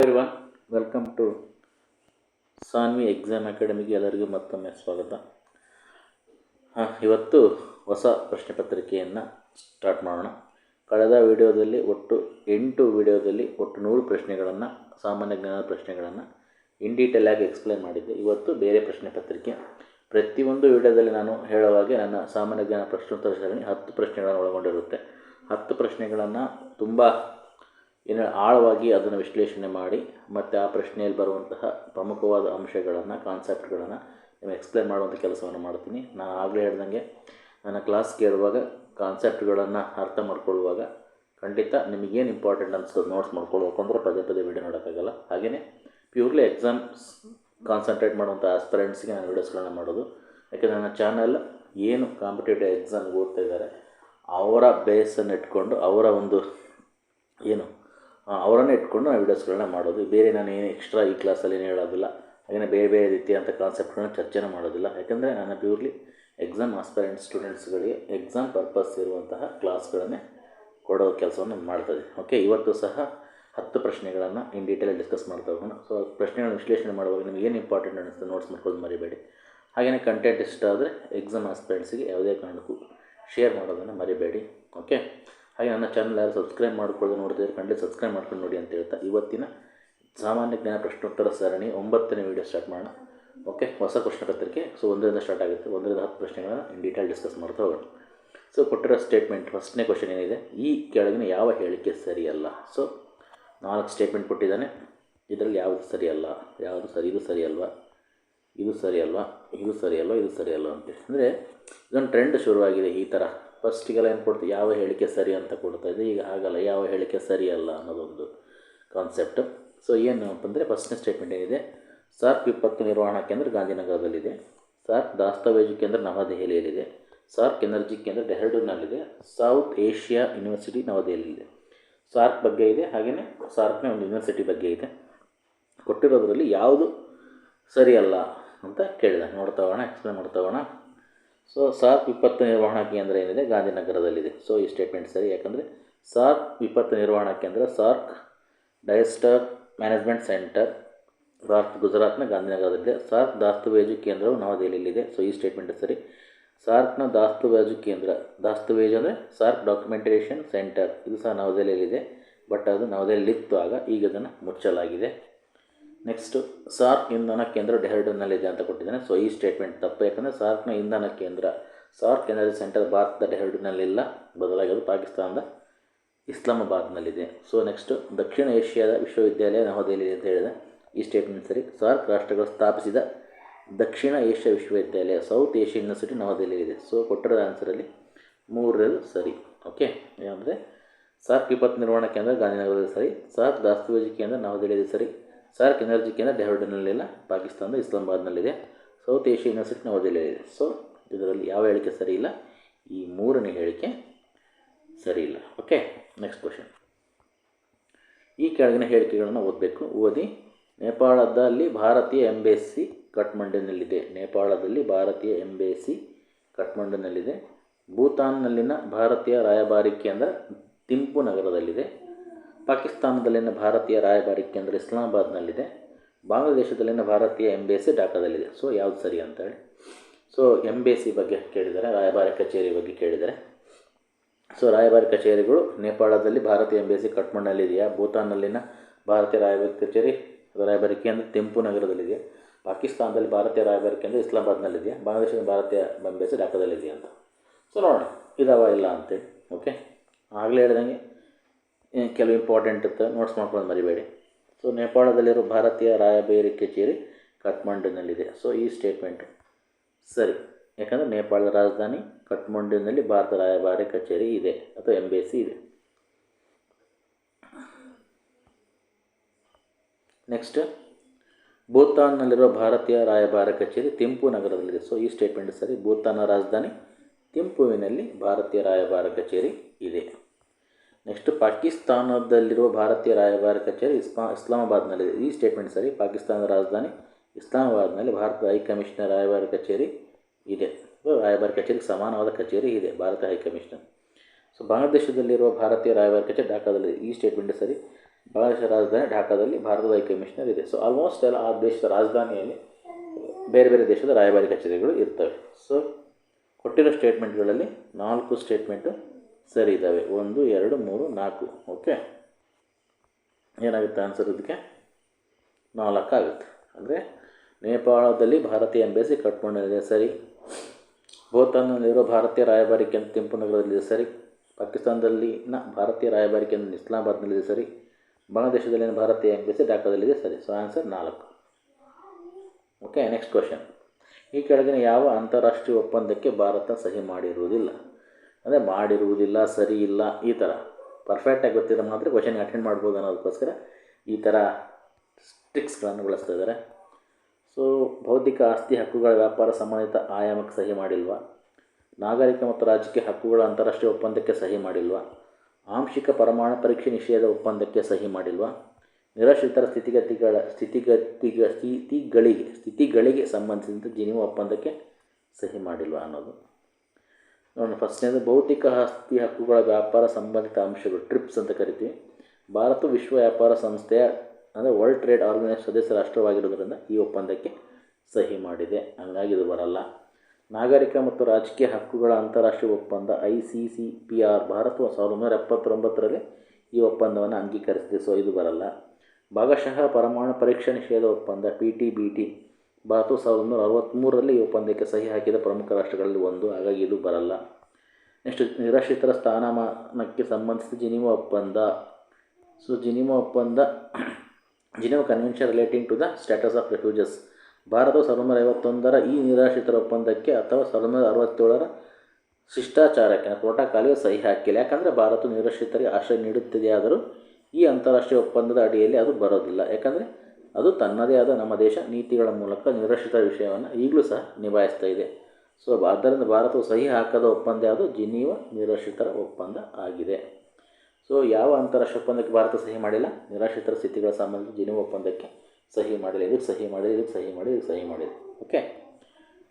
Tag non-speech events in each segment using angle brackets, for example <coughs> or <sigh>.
Welcome to Sanvi exam ಅಕಾಡೆಮಿಗೆ ಎಲ್ಲರಿಗೂ ಮತ್ತೊಮ್ಮೆ ಸ್ವಾಗತ. ಹಾಂ, ಇವತ್ತು ಹೊಸ ಪ್ರಶ್ನೆ ಪತ್ರಿಕೆಯನ್ನು ಸ್ಟಾರ್ಟ್ ಮಾಡೋಣ. ಕಳೆದ ವಿಡಿಯೋದಲ್ಲಿ ಒಟ್ಟು ಎಂಟು ವಿಡಿಯೋದಲ್ಲಿ ಒಟ್ಟು ನೂರು ಪ್ರಶ್ನೆಗಳನ್ನು, ಸಾಮಾನ್ಯ ಜ್ಞಾನದ ಪ್ರಶ್ನೆಗಳನ್ನು ಇನ್ ಡೀಟೇಲ್ ಆಗಿ ಎಕ್ಸ್ಪ್ಲೈನ್ ಮಾಡಿದ್ದೆ. ಇವತ್ತು ಬೇರೆ ಪ್ರಶ್ನೆ ಪತ್ರಿಕೆ. ಪ್ರತಿಯೊಂದು ವಿಡಿಯೋದಲ್ಲಿ ನಾನು ಹೇಳುವಾಗೆ ನನ್ನ ಸಾಮಾನ್ಯ ಜ್ಞಾನ ಪ್ರಶ್ನೋತ್ತರ ಸರಣಿ ಹತ್ತು ಪ್ರಶ್ನೆಗಳನ್ನು ಒಳಗೊಂಡಿರುತ್ತೆ. ಹತ್ತು ಪ್ರಶ್ನೆಗಳನ್ನು ತುಂಬ ಏನು ಆಳವಾಗಿ ಅದನ್ನು ವಿಶ್ಲೇಷಣೆ ಮಾಡಿ ಮತ್ತು ಆ ಪ್ರಶ್ನೆಯಲ್ಲಿ ಬರುವಂತಹ ಪ್ರಮುಖವಾದ ಅಂಶಗಳನ್ನು ಕಾನ್ಸೆಪ್ಟ್ಗಳನ್ನು ಎಕ್ಸ್ಪ್ಲೇನ್ ಮಾಡುವಂಥ ಕೆಲಸವನ್ನು ಮಾಡ್ತೀನಿ. ನಾನು ಆಗಲೇ ಹೇಳ್ದಂಗೆ, ನನ್ನ ಕ್ಲಾಸ್ ಕೇಳುವಾಗ ಕಾನ್ಸೆಪ್ಟ್ಗಳನ್ನು ಅರ್ಥ ಮಾಡ್ಕೊಳ್ಳುವಾಗ ಖಂಡಿತ ನಿಮಗೇನು ಇಂಪಾರ್ಟೆಂಟ್ ಅನಿಸ್ತದೆ ನೋಟ್ಸ್ ಮಾಡ್ಕೊಳ್ಬೇಕು ಅಂದರೆ ಪದೇ ಪದೇ ವಿಡಿಯೋ ನೋಡೋಕ್ಕಾಗಲ್ಲ. ಹಾಗೆಯೇ ಪ್ಯೂರ್ಲಿ ಎಕ್ಸಾಮ್ಸ್ ಕಾನ್ಸಂಟ್ರೇಟ್ ಮಾಡುವಂಥ ಆಸ್ಪರೆಂಟ್ಸ್ಗೆ ನಾನು ವೀಡಿಯೋಸ್ಗಳನ್ನ ಮಾಡೋದು. ಯಾಕೆಂದರೆ ನನ್ನ ಚಾನಲ್ ಏನು ಕಾಂಪಿಟೇಟಿವ್ ಎಕ್ಸಾಮ್ಗೆ ಓದ್ತಾ ಇದ್ದಾರೆ, ಅವರ ಬೇಸನ್ನು ಇಟ್ಕೊಂಡು ಅವರ ಒಂದು ಏನು ಅವರನ್ನೇ ಇಟ್ಕೊಂಡು ನಾನು ವೀಡಿಯೋಸ್ಗಳನ್ನ ಮಾಡೋದು. ಬೇರೆ ನಾನು ಏನು ಎಕ್ಸ್ಟ್ರಾ ಈ ಕ್ಲಾಸಲ್ಲಿ ಏನು ಹೇಳೋದಿಲ್ಲ. ಹಾಗೆಯೇ ಬೇರೆ ಬೇರೆ ರೀತಿಯಂಥ ಕಾನ್ಸೆಪ್ಟ್ಗಳನ್ನ ಚರ್ಚೆನ ಮಾಡೋದಿಲ್ಲ. ಯಾಕಂದರೆ ನಾನು ಪ್ಯೂರ್ಲಿ ಎಕ್ಸಾಮ್ ಆಸ್ಪರೆಂಟ್ ಸ್ಟೂಡೆಂಟ್ಸ್ಗಳಿಗೆ ಎಕ್ಸಾಮ್ ಪರ್ಪಸ್ ಇರುವಂತಹ ಕ್ಲಾಸ್ಗಳನ್ನೇ ಕೊಡೋ ಕೆಲಸವನ್ನು ಮಾಡ್ತದೆ ಓಕೆ ಇವತ್ತು ಸಹ ಹತ್ತು ಪ್ರಶ್ನೆಗಳನ್ನು ಇನ್ ಡೀಟೇಲ್ ಡಿಸ್ಕಸ್ ಮಾಡ್ತಾ ಹೋಗೋಣ. ಸೊ ಪ್ರಶ್ನೆಗಳನ್ನ ವಿಶ್ಲೇಷಣೆ ಮಾಡುವಾಗ ನಿಮಗೆ ಏನು ಇಂಪಾರ್ಟೆಂಟ್ ಅನ್ನಿಸ್ತದೆ ನೋಟ್ಸ್ ಮಾಡ್ಕೊಳ್ಳೋದು ಮರಿಬೇಡಿ. ಹಾಗೆಯೇ ಕಂಟೆಂಟ್ ಇಷ್ಟ ಆದರೆ ಎಕ್ಸಾಮ್ ಆಸ್ಪೆರೆಂಟ್ಸಿಗೆ ಯಾವುದೇ ಕಾರಣಕ್ಕೂ ಶೇರ್ ಮಾಡೋದನ್ನು ಮರಿಬೇಡಿ. ಓಕೆ ಹಾಗೆ ನನ್ನ ಚಾನಲ್ ಯಾರು ಸಬ್ಸ್ಕ್ರೈಬ್ ಮಾಡ್ಕೊಳ್ಳೋದು ನೋಡ್ತಿದ್ರೆ ಖಂಡಿತ ಸಬ್ಸ್ಕ್ರೈಬ್ ಮಾಡ್ಕೊಂಡು ನೋಡಿ ಅಂತ ಹೇಳ್ತಾ ಇವತ್ತಿನ ಸಾಮಾನ್ಯ ಜ್ಞಾನ ಪ್ರಶ್ನೋತ್ತರ ಸರಣಿ ಒಂಬತ್ತನೇ ವೀಡಿಯೋ ಸ್ಟಾರ್ಟ್ ಮಾಡೋಣ. ಓಕೆ ಹೊಸ ಪ್ರಶ್ನೆ ಪತ್ರಿಕೆ ಸೊ ಒಂದರಿಂದ ಸ್ಟಾರ್ಟ್ ಆಗುತ್ತೆ. ಒಂದರಿಂದ ಹತ್ತು ಪ್ರಶ್ನೆಗಳನ್ನು ಇನ್ ಡೀಟೇಲ್ ಡಿಸ್ಕಸ್ ಮಾಡ್ತಾ ಹೋಗೋಣ. ಸೊ ಕೊಟ್ಟಿರೋ ಸ್ಟೇಟ್ಮೆಂಟ್ ಫಸ್ಟ್ನೇ ಕ್ವಶನ್ ಏನಿದೆ? ಈ ಕೆಳಗಿನ ಯಾವ ಹೇಳಿಕೆ ಸರಿಯಲ್ಲ? ಸೊ ನಾಲ್ಕು ಸ್ಟೇಟ್ಮೆಂಟ್ ಕೊಟ್ಟಿದ್ದಾನೆ. ಇದರಲ್ಲಿ ಯಾವುದು ಸರಿಯಲ್ಲ? ಯಾವುದು ಸರಿ? ಇದು ಸರಿ ಅಲ್ವಾ ಇದು ಸರಿ ಅಲ್ವಾ ಇದು ಸರಿ ಅಲ್ವಾ ಇದು ಸರಿ ಅಲ್ವಾ ಅಂತೇಳಿ ಅಂದರೆ ಇದೊಂದು ಟ್ರೆಂಡ್ ಶುರುವಾಗಿದೆ ಈ ಥರ ಫಸ್ಟಿಗೆಲ್ಲ ಏನು ಕೊಡ್ತೀವಿ ಯಾವ ಹೇಳಿಕೆ ಸರಿ ಅಂತ ಕೊಡ್ತಾ ಇದೆ ಈಗ ಆಗಲ್ಲ, ಯಾವ ಹೇಳಿಕೆ ಸರಿ ಅಲ್ಲ ಅನ್ನೋದೊಂದು ಕಾನ್ಸೆಪ್ಟ್ ಸೊ ಏನು ಅಂತಂದರೆ ಫಸ್ಟ್ನೇ ಸ್ಟೇಟ್ಮೆಂಟ್ ಏನಿದೆ? ಸಾರ್ಕ್ ವಿಪತ್ತು ನಿರ್ವಹಣಾ ಕೇಂದ್ರ ಗಾಂಧಿನಗರದಲ್ಲಿದೆ. ಸಾರ್ಕ್ ದಾಸ್ತಾವೇಜು ಕೇಂದ್ರ ನವದೆಹಲಿಯಲ್ಲಿದೆ. ಸಾರ್ಕ್ ಎನರ್ಜಿ ಕೇಂದ್ರ ಡೆಹ್ರಾಡೂನ್ನಲ್ಲಿದೆ. ಸೌತ್ ಏಷ್ಯಾ ಯೂನಿವರ್ಸಿಟಿ ನವದೆಹಲಿಯಲ್ಲಿದೆ. ಸಾರ್ಕ್ ಬಗ್ಗೆ ಇದೆ ಹಾಗೆಯೇ ಸಾರ್ಕ್ನ ಒಂದು ಯೂನಿವರ್ಸಿಟಿ ಬಗ್ಗೆ ಇದೆ. ಕೊಟ್ಟಿರೋದರಲ್ಲಿ ಯಾವುದು ಸರಿಯಲ್ಲ ಅಂತ ಕೇಳಿದೆ. ನೋಡ್ತಾ ಹೋಗೋಣ ಎಕ್ಸ್ಪ್ಲೇನ್ ಮಾಡ್ತಾ ಹೋಗೋಣ. ಸೊ ಸಾರ್ಕ್ ವಿಪತ್ತು ನಿರ್ವಹಣಾ ಕೇಂದ್ರ ಏನಿದೆ? ಗಾಂಧಿನಗರದಲ್ಲಿದೆ. ಸೊ ಈ ಸ್ಟೇಟ್ಮೆಂಟ್ ಸರಿ. ಯಾಕಂದರೆ ಸಾರ್ಕ್ ವಿಪತ್ತು ನಿರ್ವಹಣಾ ಕೇಂದ್ರ SAARC disaster management centre Bharat ಗುಜರಾತ್ನ ಗಾಂಧಿನಗರದಲ್ಲಿದೆ. ಸಾರ್ಕ್ ದಾಸ್ತುವೇಜು ಕೇಂದ್ರವು ನವದೆಹಲಿಯಲ್ಲಿದೆ. ಸೊ ಈ ಸ್ಟೇಟ್ಮೆಂಟ್ ಸರಿ. ಸಾರ್ಕ್ನ ದಾಸ್ತುವೇಜು ಕೇಂದ್ರ ದಾಸ್ತುವೇಜು ಅಂದರೆ ಸಾರ್ಕ್ ಡಾಕ್ಯುಮೆಂಟೇಷನ್ ಸೆಂಟರ್ ಇದು ಸಹ ನವದೆಹಲಿಯಲ್ಲಿದೆ. ಬಟ್ ಅದು ನವದೆಹಲಿಯಿತ್ತು ಆಗ. ಈಗ ಅದನ್ನು ಮುಚ್ಚಲಾಗಿದೆ. ನೆಕ್ಸ್ಟು ಸಾರ್ಕ್ ಇಂಧನ ಕೇಂದ್ರ ಡೆಹರಡೂನ್ನಲ್ಲಿದೆ ಅಂತ ಕೊಟ್ಟಿದ್ದಾನೆ. ಸೊ ಈ ಸ್ಟೇಟ್ಮೆಂಟ್ ತಪ್ಪು. ಯಾಕಂದರೆ ಸಾರ್ಕ್ನ ಇಂಧನ ಕೇಂದ್ರ, ಸಾರ್ಕ್ ಎನರ್ಜಿ ಸೆಂಟರ್ ಭಾರತದ ಡೆಹರಡೂನಲ್ಲಿಲ್ಲ ಬದಲಾಗಿ ಪಾಕಿಸ್ತಾನದ ಇಸ್ಲಾಮಾಬಾದ್ನಲ್ಲಿದೆ. ಸೊ ನೆಕ್ಸ್ಟು ದಕ್ಷಿಣ ಏಷ್ಯಾದ ವಿಶ್ವವಿದ್ಯಾಲಯ ನವದೆಹಲಿ ಅಂತ ಹೇಳಿದೆ. ಈ ಸ್ಟೇಟ್ಮೆಂಟ್ ಸರಿ. ಸಾರ್ಕ್ ರಾಷ್ಟ್ರಗಳು ಸ್ಥಾಪಿಸಿದ ದಕ್ಷಿಣ ಏಷ್ಯಾ ವಿಶ್ವವಿದ್ಯಾಲಯ, ಸೌತ್ ಏಷ್ಯಾ ಯೂನಿವರ್ಸಿಟಿ ನವದೆಹಲಿಯಲ್ಲಿದೆ. ಸೊ ಕೊಟ್ಟಿರೋ ಆನ್ಸರಲ್ಲಿ ಮೂರರಲ್ಲಿ ಸರಿ. ಓಕೆ ಏನಂದರೆ ಸಾರ್ಕ್ ವಿಪತ್ತು ನಿರ್ವಹಣಾ ಕೇಂದ್ರ ಗಾಂಧಿನಗರದಲ್ಲಿ ಸರಿ. ಸಾರ್ಕ್ ದಾಸ್ತಾವೇಜು ಕೇಂದ್ರ ನವದೆಹಲಿಯಲ್ಲಿ ಸರಿ. ಸಾರ್ಕ್ ಎನರ್ಜಿ ಕೇಂದ್ರ ಇಲ್ಲ ಪಾಕಿಸ್ತಾನದ ಇಸ್ಲಾಮಾಬಾದ್ನಲ್ಲಿದೆ ಸೌತ್ ಏಷ್ಯಾ ಯೂನಿವರ್ಸಿಟಿ ನವದೆಹಲಿಯಲ್ಲಿದೆ ಸೊ ಇದರಲ್ಲಿ ಯಾವ ಹೇಳಿಕೆ ಸರಿ ಇಲ್ಲ? ಈ ಮೂರನೇ ಹೇಳಿಕೆ ಸರಿ ಇಲ್ಲ. ಓಕೆ ನೆಕ್ಸ್ಟ್ ಕ್ವಶನ್ ಈ ಕೆಳಗಿನ ಹೇಳಿಕೆಗಳನ್ನು ಓದಬೇಕು. ಓದಿ, ನೇಪಾಳದಲ್ಲಿ ಭಾರತೀಯ ಎಂಬೇಸಿ ಕಠ್ಮಂಡುನಲ್ಲಿದೆ. ನೇಪಾಳದಲ್ಲಿ ಭಾರತೀಯ ಎಂಬೇಸಿ ಕಠ್ಮಂಡುನಲ್ಲಿದೆ. ಭೂತಾನ್ನಲ್ಲಿನ ಭಾರತೀಯ ರಾಯಭಾರಿ ಕೇಂದ್ರ ತಿಂಪು ನಗರದಲ್ಲಿದೆ. ಪಾಕಿಸ್ತಾನದಲ್ಲಿನ ಭಾರತೀಯ ರಾಯಭಾರಿ ಕೇಂದ್ರ ಇಸ್ಲಾಮಾಬಾದ್ನಲ್ಲಿದೆ. ಬಾಂಗ್ಲಾದೇಶದಲ್ಲಿನ ಭಾರತೀಯ ಎಂಬೇಸಿ ಢಾಕಾದಲ್ಲಿದೆ. ಸೊ, ಯಾವುದು ಸರಿ ಅಂತೇಳಿ. ಸೊ, ಎಂಬೇಸಿ ಬಗ್ಗೆ ಕೇಳಿದ್ದಾರೆ ರಾಯಭಾರಿ ಕಚೇರಿ ಬಗ್ಗೆ ಕೇಳಿದ್ದಾರೆ ಸೊ, ರಾಯಭಾರಿ ಕಚೇರಿಗಳು ನೇಪಾಳದಲ್ಲಿ ಭಾರತೀಯ ಎಂಬೇಸಿ ಕಠ್ಮಂಡಲ್ಲಿದೆಯಾ ಭೂತಾನ್ನಲ್ಲಿನ ಭಾರತೀಯ ರಾಯಭಾರಿ ಕಚೇರಿ, ರಾಯಭಾರಿ ಕೇಂದ್ರ ತೆಂಪು ನಗರದಲ್ಲಿದೆ ಪಾಕಿಸ್ತಾನದಲ್ಲಿ ಭಾರತೀಯ ರಾಯಭಾರಿ ಕೇಂದ್ರ ಇಸ್ಲಾಮಾಬಾದ್ನಲ್ಲಿದೆಯಾ? ಬಾಂಗ್ಲಾದೇಶದ ಭಾರತೀಯ ಎಂಬೇಸಿ ಢಾಕಾದಲ್ಲಿದೆಯಾ ಅಂತ. ಸೊ, ನೋಡೋಣ. ಇದಾವ ಇಲ್ಲ ಅಂತೇಳಿ. ಓಕೆ? ಆಗಲೇ ಹೇಳ್ದಂಗೆ ಕೆಲವು ಇಂಪಾರ್ಟೆಂಟ್ ಇತ್ತು. ನೋಟ್ಸ್ ಮಾಡ್ಕೊಂಡು ಮರಿಬೇಡಿ. ಸೊ ನೇಪಾಳದಲ್ಲಿರೋ ಭಾರತೀಯ ರಾಯಭಾರಿ ಕಚೇರಿ ಕಠ್ಮಂಡುನಲ್ಲಿದೆ ಸೊ ಈ ಸ್ಟೇಟ್ಮೆಂಟು ಸರಿ. ಯಾಕಂದರೆ ನೇಪಾಳದ ರಾಜಧಾನಿ ಕಠ್ಮಂಡುವಿನಲ್ಲಿ ಭಾರತ ರಾಯಭಾರಿ ಕಚೇರಿ ಇದೆ. ಅಥವಾ ಎಂಬೇಸಿ ಇದೆ. ನೆಕ್ಸ್ಟ್ ಭೂತಾನ್ನಲ್ಲಿರುವ ಭಾರತೀಯ ರಾಯಭಾರ ಕಚೇರಿ ತಿಂಪು ನಗರದಲ್ಲಿದೆ. ಸೊ ಈ ಸ್ಟೇಟ್ಮೆಂಟ್ ಸರಿ. ಭೂತಾನ್ನ ರಾಜಧಾನಿ ತಿಂಪುವಿನಲ್ಲಿ ಭಾರತೀಯ ರಾಯಭಾರ ಕಚೇರಿ ಇದೆ. ನೆಕ್ಸ್ಟ್ ಪಾಕಿಸ್ತಾನದಲ್ಲಿರುವ ಭಾರತೀಯ ರಾಯಭಾರ ಕಚೇರಿ ಇಸ್ಲಾ ಇಸ್ಲಾಮಾಬಾದ್ನಲ್ಲಿದೆ. ಈ ಸ್ಟೇಟ್ಮೆಂಟ್ ಸರಿ? ಪಾಕಿಸ್ತಾನದ ರಾಜಧಾನಿ ಇಸ್ಲಾಮಾಬಾದ್ನಲ್ಲಿ ಭಾರತದ ಹೈಕಮಿಷನರ್ ರಾಯಭಾರ ಕಚೇರಿ ಇದೆ. ರಾಯಭಾರ ಕಚೇರಿಗೆ ಸಮಾನವಾದ ಕಚೇರಿ ಇದೆ, ಭಾರತ ಹೈಕಮಿಷನರ್ ಸೊ ಬಾಂಗ್ಲಾದೇಶದಲ್ಲಿರುವ ಭಾರತೀಯ ರಾಯಭಾರ ಕಚೇರಿ ಢಾಕಾದಲ್ಲಿದೆ ಈ ಸ್ಟೇಟ್ಮೆಂಟ್ ಸರಿ? ಬಾಂಗ್ಲಾದೇಶ ರಾಜಧಾನಿ ಢಾಕಾದಲ್ಲಿ ಭಾರತದ ಹೈ ಕಮಿಷನರ್ ಇದೆ. ಸೊ ಆಲ್ಮೋಸ್ಟ್ ಎಲ್ಲ ಆ ದೇಶದ ರಾಜಧಾನಿಯಲ್ಲಿ ಬೇರೆ ಬೇರೆ ದೇಶದ ರಾಯಭಾರಿ ಕಚೇರಿಗಳು ಇರ್ತವೆ. ಸೊ ಕೊಟ್ಟಿರೋ ಸ್ಟೇಟ್ಮೆಂಟ್ಗಳಲ್ಲಿ ನಾಲ್ಕು ಸ್ಟೇಟ್ಮೆಂಟು ಸರಿ ಇದ್ದಾವೆ ಒಂದು, ಎರಡು, ಮೂರು, ನಾಲ್ಕು. ಓಕೆ ಏನಾಗುತ್ತೆ ಆನ್ಸರ್ ಇದಕ್ಕೆ? ನಾಲ್ಕು ಆಗುತ್ತೆ. ಅಂದರೆ ನೇಪಾಳದಲ್ಲಿ ಭಾರತೀಯ ಎಂಬೆಸಿ ಕಟ್ಕೊಂಡಿದೆ. ಸರಿ. ಭೂತಾನ್ನಲ್ಲಿರೋ ಭಾರತೀಯ ರಾಯಭಾರಿ ಕೇಂದ್ರ ತಿಂಪು ನಗರದಲ್ಲಿದೆ ಸರಿ. ಪಾಕಿಸ್ತಾನದಲ್ಲಿನ ಭಾರತೀಯ ರಾಯಭಾರಿ ಕೇಂದ್ರ ಇಸ್ಲಾಮಾಬಾದ್ನಲ್ಲಿದೆ ಸರಿ. ಬಾಂಗ್ಲಾದೇಶದಲ್ಲಿನ ಭಾರತೀಯ ಎಂಬೆಸಿ ಢಾಕಾದಲ್ಲಿದೆ ಸರಿ. ಸೊ ಆನ್ಸರ್ ನಾಲ್ಕು. ಓಕೆ ನೆಕ್ಸ್ಟ್ ಕ್ವಶನ್ ಈ ಕೆಳಗಿನ ಯಾವ ಅಂತಾರಾಷ್ಟ್ರೀಯ ಒಪ್ಪಂದಕ್ಕೆ ಭಾರತ ಸಹಿ ಮಾಡಿರುವುದಿಲ್ಲ? ಅಂದರೆ ಮಾಡಿರುವುದಿಲ್ಲ, ಸರಿ ಇಲ್ಲ, ಈ ಥರ ಪರ್ಫೆಕ್ಟಾಗಿ ಗೊತ್ತಿದ್ರೆ ಮಾತ್ರ ಕ್ವಶನ್ ಅಟೆಂಡ್ ಮಾಡ್ಬೋದು ಅನ್ನೋದಕ್ಕೋಸ್ಕರ ಈ ಥರ ಸ್ಟ್ರಿಕ್ಸ್ಗಳನ್ನು ಬಳಸ್ತಾ ಇದ್ದಾರೆ. ಸೊ ಬೌದ್ಧಿಕ ಆಸ್ತಿ ಹಕ್ಕುಗಳ ವ್ಯಾಪಾರ ಸಂಬಂಧಿತ ಆಯಾಮಕ್ಕೆ ಸಹಿ ಮಾಡಿಲ್ವಾ? ನಾಗರಿಕ ಮತ್ತು ರಾಜಕೀಯ ಹಕ್ಕುಗಳ ಅಂತಾರಾಷ್ಟ್ರೀಯ ಒಪ್ಪಂದಕ್ಕೆ ಸಹಿ ಮಾಡಿಲ್ವಾ? ಆಂಶಿಕ ಪರಮಾಣು ಪರೀಕ್ಷೆ ನಿಷೇಧ ಒಪ್ಪಂದಕ್ಕೆ ಸಹಿ ಮಾಡಿಲ್ವಾ? ನಿರಾಶ್ರಿತರ ಸ್ಥಿತಿಗತಿಗಳ ಸ್ಥಿತಿಗತಿಗ ಸ್ಥಿತಿಗಳಿಗೆ ಸ್ಥಿತಿಗಳಿಗೆ ಸಂಬಂಧಿಸಿದಂತೆ ಜಿನಿವಾ ಒಪ್ಪಂದಕ್ಕೆ ಸಹಿ ಮಾಡಿಲ್ವಾ ಅನ್ನೋದು. ನೋಡೋಣ ಫಸ್ಟ್ನೇದು ಭೌತಿಕ ಆಸ್ತಿ ಹಕ್ಕುಗಳ ವ್ಯಾಪಾರ ಸಂಬಂಧಿತ ಅಂಶಗಳು ಟ್ರಿಪ್ಸ್ ಅಂತ ಕರಿತೀವಿ. ಭಾರತ ವಿಶ್ವ ವ್ಯಾಪಾರ ಸಂಸ್ಥೆಯ ಅಂದರೆ ವರ್ಲ್ಡ್ ಟ್ರೇಡ್ ಆರ್ಗನೈಸ್ ಸದಸ್ಯ ರಾಷ್ಟ್ರವಾಗಿರೋದ್ರಿಂದ ಈ ಒಪ್ಪಂದಕ್ಕೆ ಸಹಿ ಮಾಡಿದೆ. ಹಂಗಾಗಿ ಇದು ಬರಲ್ಲ. ನಾಗರಿಕ ಮತ್ತು ರಾಜಕೀಯ ಹಕ್ಕುಗಳ ಅಂತಾರಾಷ್ಟ್ರೀಯ ಒಪ್ಪಂದ I C C P R ಭಾರತವು ಸಾವಿರದ ಒಂಬೈನೂರ ಎಪ್ಪತ್ತೊಂಬತ್ತರಲ್ಲಿ ಈ ಒಪ್ಪಂದವನ್ನು ಅಂಗೀಕರಿಸಿದೆ. ಸೊ ಇದು ಬರಲ್ಲ. ಭಾಗಶಃ ಪರಮಾಣು ಪರೀಕ್ಷಾ ನಿಷೇಧ ಒಪ್ಪಂದ ಪಿ ಟಿ ಬಿ ಟಿ ಭಾರತವು ಸಾವಿರದ ಒಂಬೈನೂರ ಅರವತ್ತ್ಮೂರರಲ್ಲಿ ಈ ಒಪ್ಪಂದಕ್ಕೆ ಸಹಿ ಹಾಕಿದ ಪ್ರಮುಖ ರಾಷ್ಟ್ರಗಳಲ್ಲಿ ಒಂದು. ಹಾಗಾಗಿ ಇದು ಬರಲ್ಲ. ನೆಕ್ಸ್ಟ್ ನಿರಾಶ್ರಿತರ ಸ್ಥಾನಮಾನಕ್ಕೆ ಸಂಬಂಧಿಸಿದ ಜಿನಿವಾ ಒಪ್ಪಂದ. ಸೊ ಜಿನಿವಾ ಒಪ್ಪಂದ, Geneva convention relating to the status of refugees ಭಾರತವು ಸಾವಿರದ ಒಂಬೈನೂರ ಐವತ್ತೊಂದರ ಈ ನಿರಾಶ್ರಿತರ ಒಪ್ಪಂದಕ್ಕೆ ಅಥವಾ ಸಾವಿರದ ಒಂಬೈನೂರ ಅರವತ್ತೇಳರ ಶಿಷ್ಟಾಚಾರಕ್ಕೆ ಪ್ರೋಟೋಕಾಲ್ಗೆ ಸಹಿ ಹಾಕಿಲ್ಲ. ಯಾಕಂದರೆ ಭಾರತ ನಿರಾಶ್ರಿತರಿಗೆ ಆಶ್ರಯ ನೀಡುತ್ತಿದೆಯಾದರೂ ಈ ಅಂತಾರಾಷ್ಟ್ರೀಯ ಒಪ್ಪಂದದ ಅಡಿಯಲ್ಲಿ ಅದು ಬರೋದಿಲ್ಲ. ಯಾಕಂದರೆ ಅದು ತನ್ನದೇ ಆದ ನಮ್ಮ ದೇಶ ನೀತಿಗಳ ಮೂಲಕ ನಿರಾಶ್ರಿತರ ವಿಷಯವನ್ನು ಈಗಲೂ ಸಹ ನಿಭಾಯಿಸ್ತಾ ಇದೆ. ಸೊ ಆದ್ದರಿಂದ ಭಾರತವು ಸಹಿ ಹಾಕದ ಒಪ್ಪಂದ ಯಾವುದು? ಜಿನೀವ ನಿರಾಶ್ರಿತರ ಒಪ್ಪಂದ ಆಗಿದೆ. ಸೊ ಯಾವ ಅಂತಾರಾಷ್ಟ್ರೀಯ ಒಪ್ಪಂದಕ್ಕೆ ಭಾರತ ಸಹಿ ಮಾಡಿಲ್ಲ? ನಿರಾಶ್ರಿತರ ಸ್ಥಿತಿಗಳ ಸಂಬಂಧ ಜಿನೀವ ಒಪ್ಪಂದಕ್ಕೆ ಸಹಿ ಮಾಡಿಲ್ಲ. ಇದಕ್ಕೆ ಸಹಿ ಮಾಡಿದೆ ಇದಕ್ಕೆ ಸಹಿ ಮಾಡಿದೆ ಇದಕ್ಕೆ ಸಹಿ ಮಾಡಿದೆ ಓಕೆ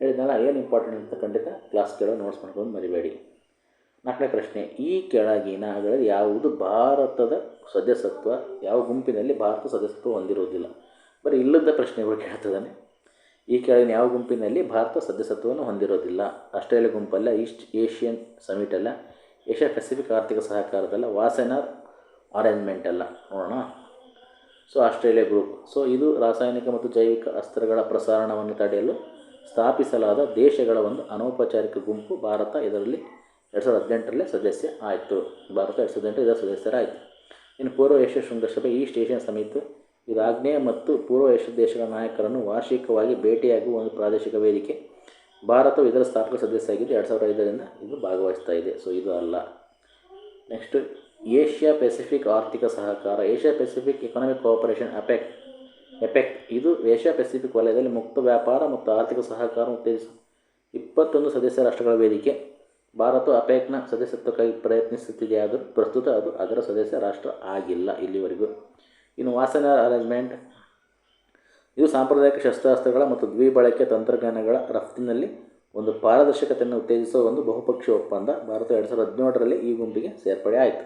ಹೇಳಿದ್ನಲ್ಲ, ಏನು ಇಂಪಾರ್ಟೆಂಟ್ ಅಂತ ಖಂಡಿತ ಕ್ಲಾಸ್ ಕೇಳೋ ನೋಟ್ಸ್ ಮಾಡ್ಕೊಂಡು ಮರಿಬೇಡಿ. ನಾಲ್ಕನೇ ಪ್ರಶ್ನೆ, ಈ ಕೆಳಗಿನಗಳಲ್ಲಿ ಯಾವುದು ಭಾರತದ ಸದಸ್ಯತ್ವ? ಯಾವ ಗುಂಪಿನಲ್ಲಿ ಭಾರತ ಸದಸ್ಯತ್ವ ಹೊಂದಿರುವುದಿಲ್ಲ? ಬರೀ ಇಲ್ಲದ ಪ್ರಶ್ನೆಗಳು ಕೇಳ್ತಿದ್ದಾನೆ. ಈ ಕೆಳಗಿನ ಯಾವ ಗುಂಪಿನಲ್ಲಿ ಭಾರತ ಸದಸ್ಯತ್ವವನ್ನು ಹೊಂದಿರೋದಿಲ್ಲ? ಆಸ್ಟ್ರೇಲಿಯಾ ಗುಂಪಲ್ಲ, ಈಸ್ಟ್ ಏಷ್ಯನ್ ಸಮಿಟ್ ಅಲ್ಲ ಏಷ್ಯಾ ಪೆಸಿಫಿಕ್ ಆರ್ಥಿಕ ಸಹಕಾರದಲ್ಲ, ವಾಸೆನಾರ್ ಅರೇಂಜ್ಮೆಂಟ್ ಅಲ್ಲ. ನೋಡೋಣ. So, Australia group. ಸೊ, ಇದು ರಾಸಾಯನಿಕ ಮತ್ತು ಜೈವಿಕ ಅಸ್ತ್ರಗಳ ಪ್ರಸಾರಣವನ್ನು ತಡೆಯಲು ಸ್ಥಾಪಿಸಲಾದ ದೇಶಗಳ ಒಂದು ಅನೌಪಚಾರಿಕ ಗುಂಪು ಭಾರತ ಇದರಲ್ಲಿ ಎರಡು ಸಾವಿರದ ಹದಿನೆಂಟರಲ್ಲೇ ಸದಸ್ಯ ಆಯಿತು. ಭಾರತ ಎರಡು ಸಾವಿರದ ಹದಿನೆಂಟು ಇದರ ಸದಸ್ಯರಾಯಿತು. ಇನ್ನು ಪೂರ್ವ ಏಷ್ಯಾ ಶೃಂಗಸಭೆ, ಈಸ್ಟ್ ಏಷ್ಯನ್ ಸಮಿತಿ ಇದು ಆಗ್ನೇಯ ಮತ್ತು ಪೂರ್ವ ಏಷ್ಯಾ ದೇಶಗಳ ನಾಯಕರನ್ನು ವಾರ್ಷಿಕವಾಗಿ ಭೇಟಿಯಾಗುವ ಒಂದು ಪ್ರಾದೇಶಿಕ ವೇದಿಕೆ. ಭಾರತವು ಇದರ ಸ್ಥಾಪಕ ಸದಸ್ಯ ಆಗಿದ್ದು ಎರಡು ಸಾವಿರದ ಐದರಿಂದ ಇದು ಭಾಗವಹಿಸ್ತಾ ಇದೆ. ಸೊ ಇದು ಅಲ್ಲ. ನೆಕ್ಸ್ಟ್ ಏಷ್ಯಾ ಪೆಸಿಫಿಕ್ ಆರ್ಥಿಕ ಸಹಕಾರ, Asia Pacific economic cooperation APEC, APEC. ಇದು ಏಷ್ಯಾ ಪೆಸಿಫಿಕ್ ವಲಯದಲ್ಲಿ ಮುಕ್ತ ವ್ಯಾಪಾರ ಮತ್ತು ಆರ್ಥಿಕ ಸಹಕಾರ ಉತ್ತೇಜಿಸುವ ಇಪ್ಪತ್ತೊಂದು ಸದಸ್ಯ ರಾಷ್ಟ್ರಗಳ ವೇದಿಕೆ. ಭಾರತವು ಅಪೆಕ್ನ ಸದಸ್ಯತ್ವಕ್ಕಾಗಿ ಪ್ರಯತ್ನಿಸುತ್ತಿದೆಯಾದರೂ ಪ್ರಸ್ತುತ ಅದು ಅದರ ಸದಸ್ಯ ರಾಷ್ಟ್ರ ಆಗಿಲ್ಲ ಇಲ್ಲಿವರೆಗೂ. ಇನ್ನು ವಾಸನ ಅರೇಂಜ್ಮೆಂಟ್ ಇದು ಸಾಂಪ್ರದಾಯಿಕ ಶಸ್ತ್ರಾಸ್ತ್ರಗಳ ಮತ್ತು ದ್ವಿಬಳಕೆ ತಂತ್ರಜ್ಞಾನಗಳ ರಫ್ತಿನಲ್ಲಿ ಒಂದು ಪಾರದರ್ಶಕತೆಯನ್ನು ಉತ್ತೇಜಿಸುವ ಒಂದು ಬಹುಪಕ್ಷೀಯ ಒಪ್ಪಂದ ಭಾರತ ಎರಡು ಸಾವಿರದ ಹದಿನೇಳರಲ್ಲಿ ಈ ಗುಂಪಿಗೆ ಸೇರ್ಪಡೆ ಆಯಿತು.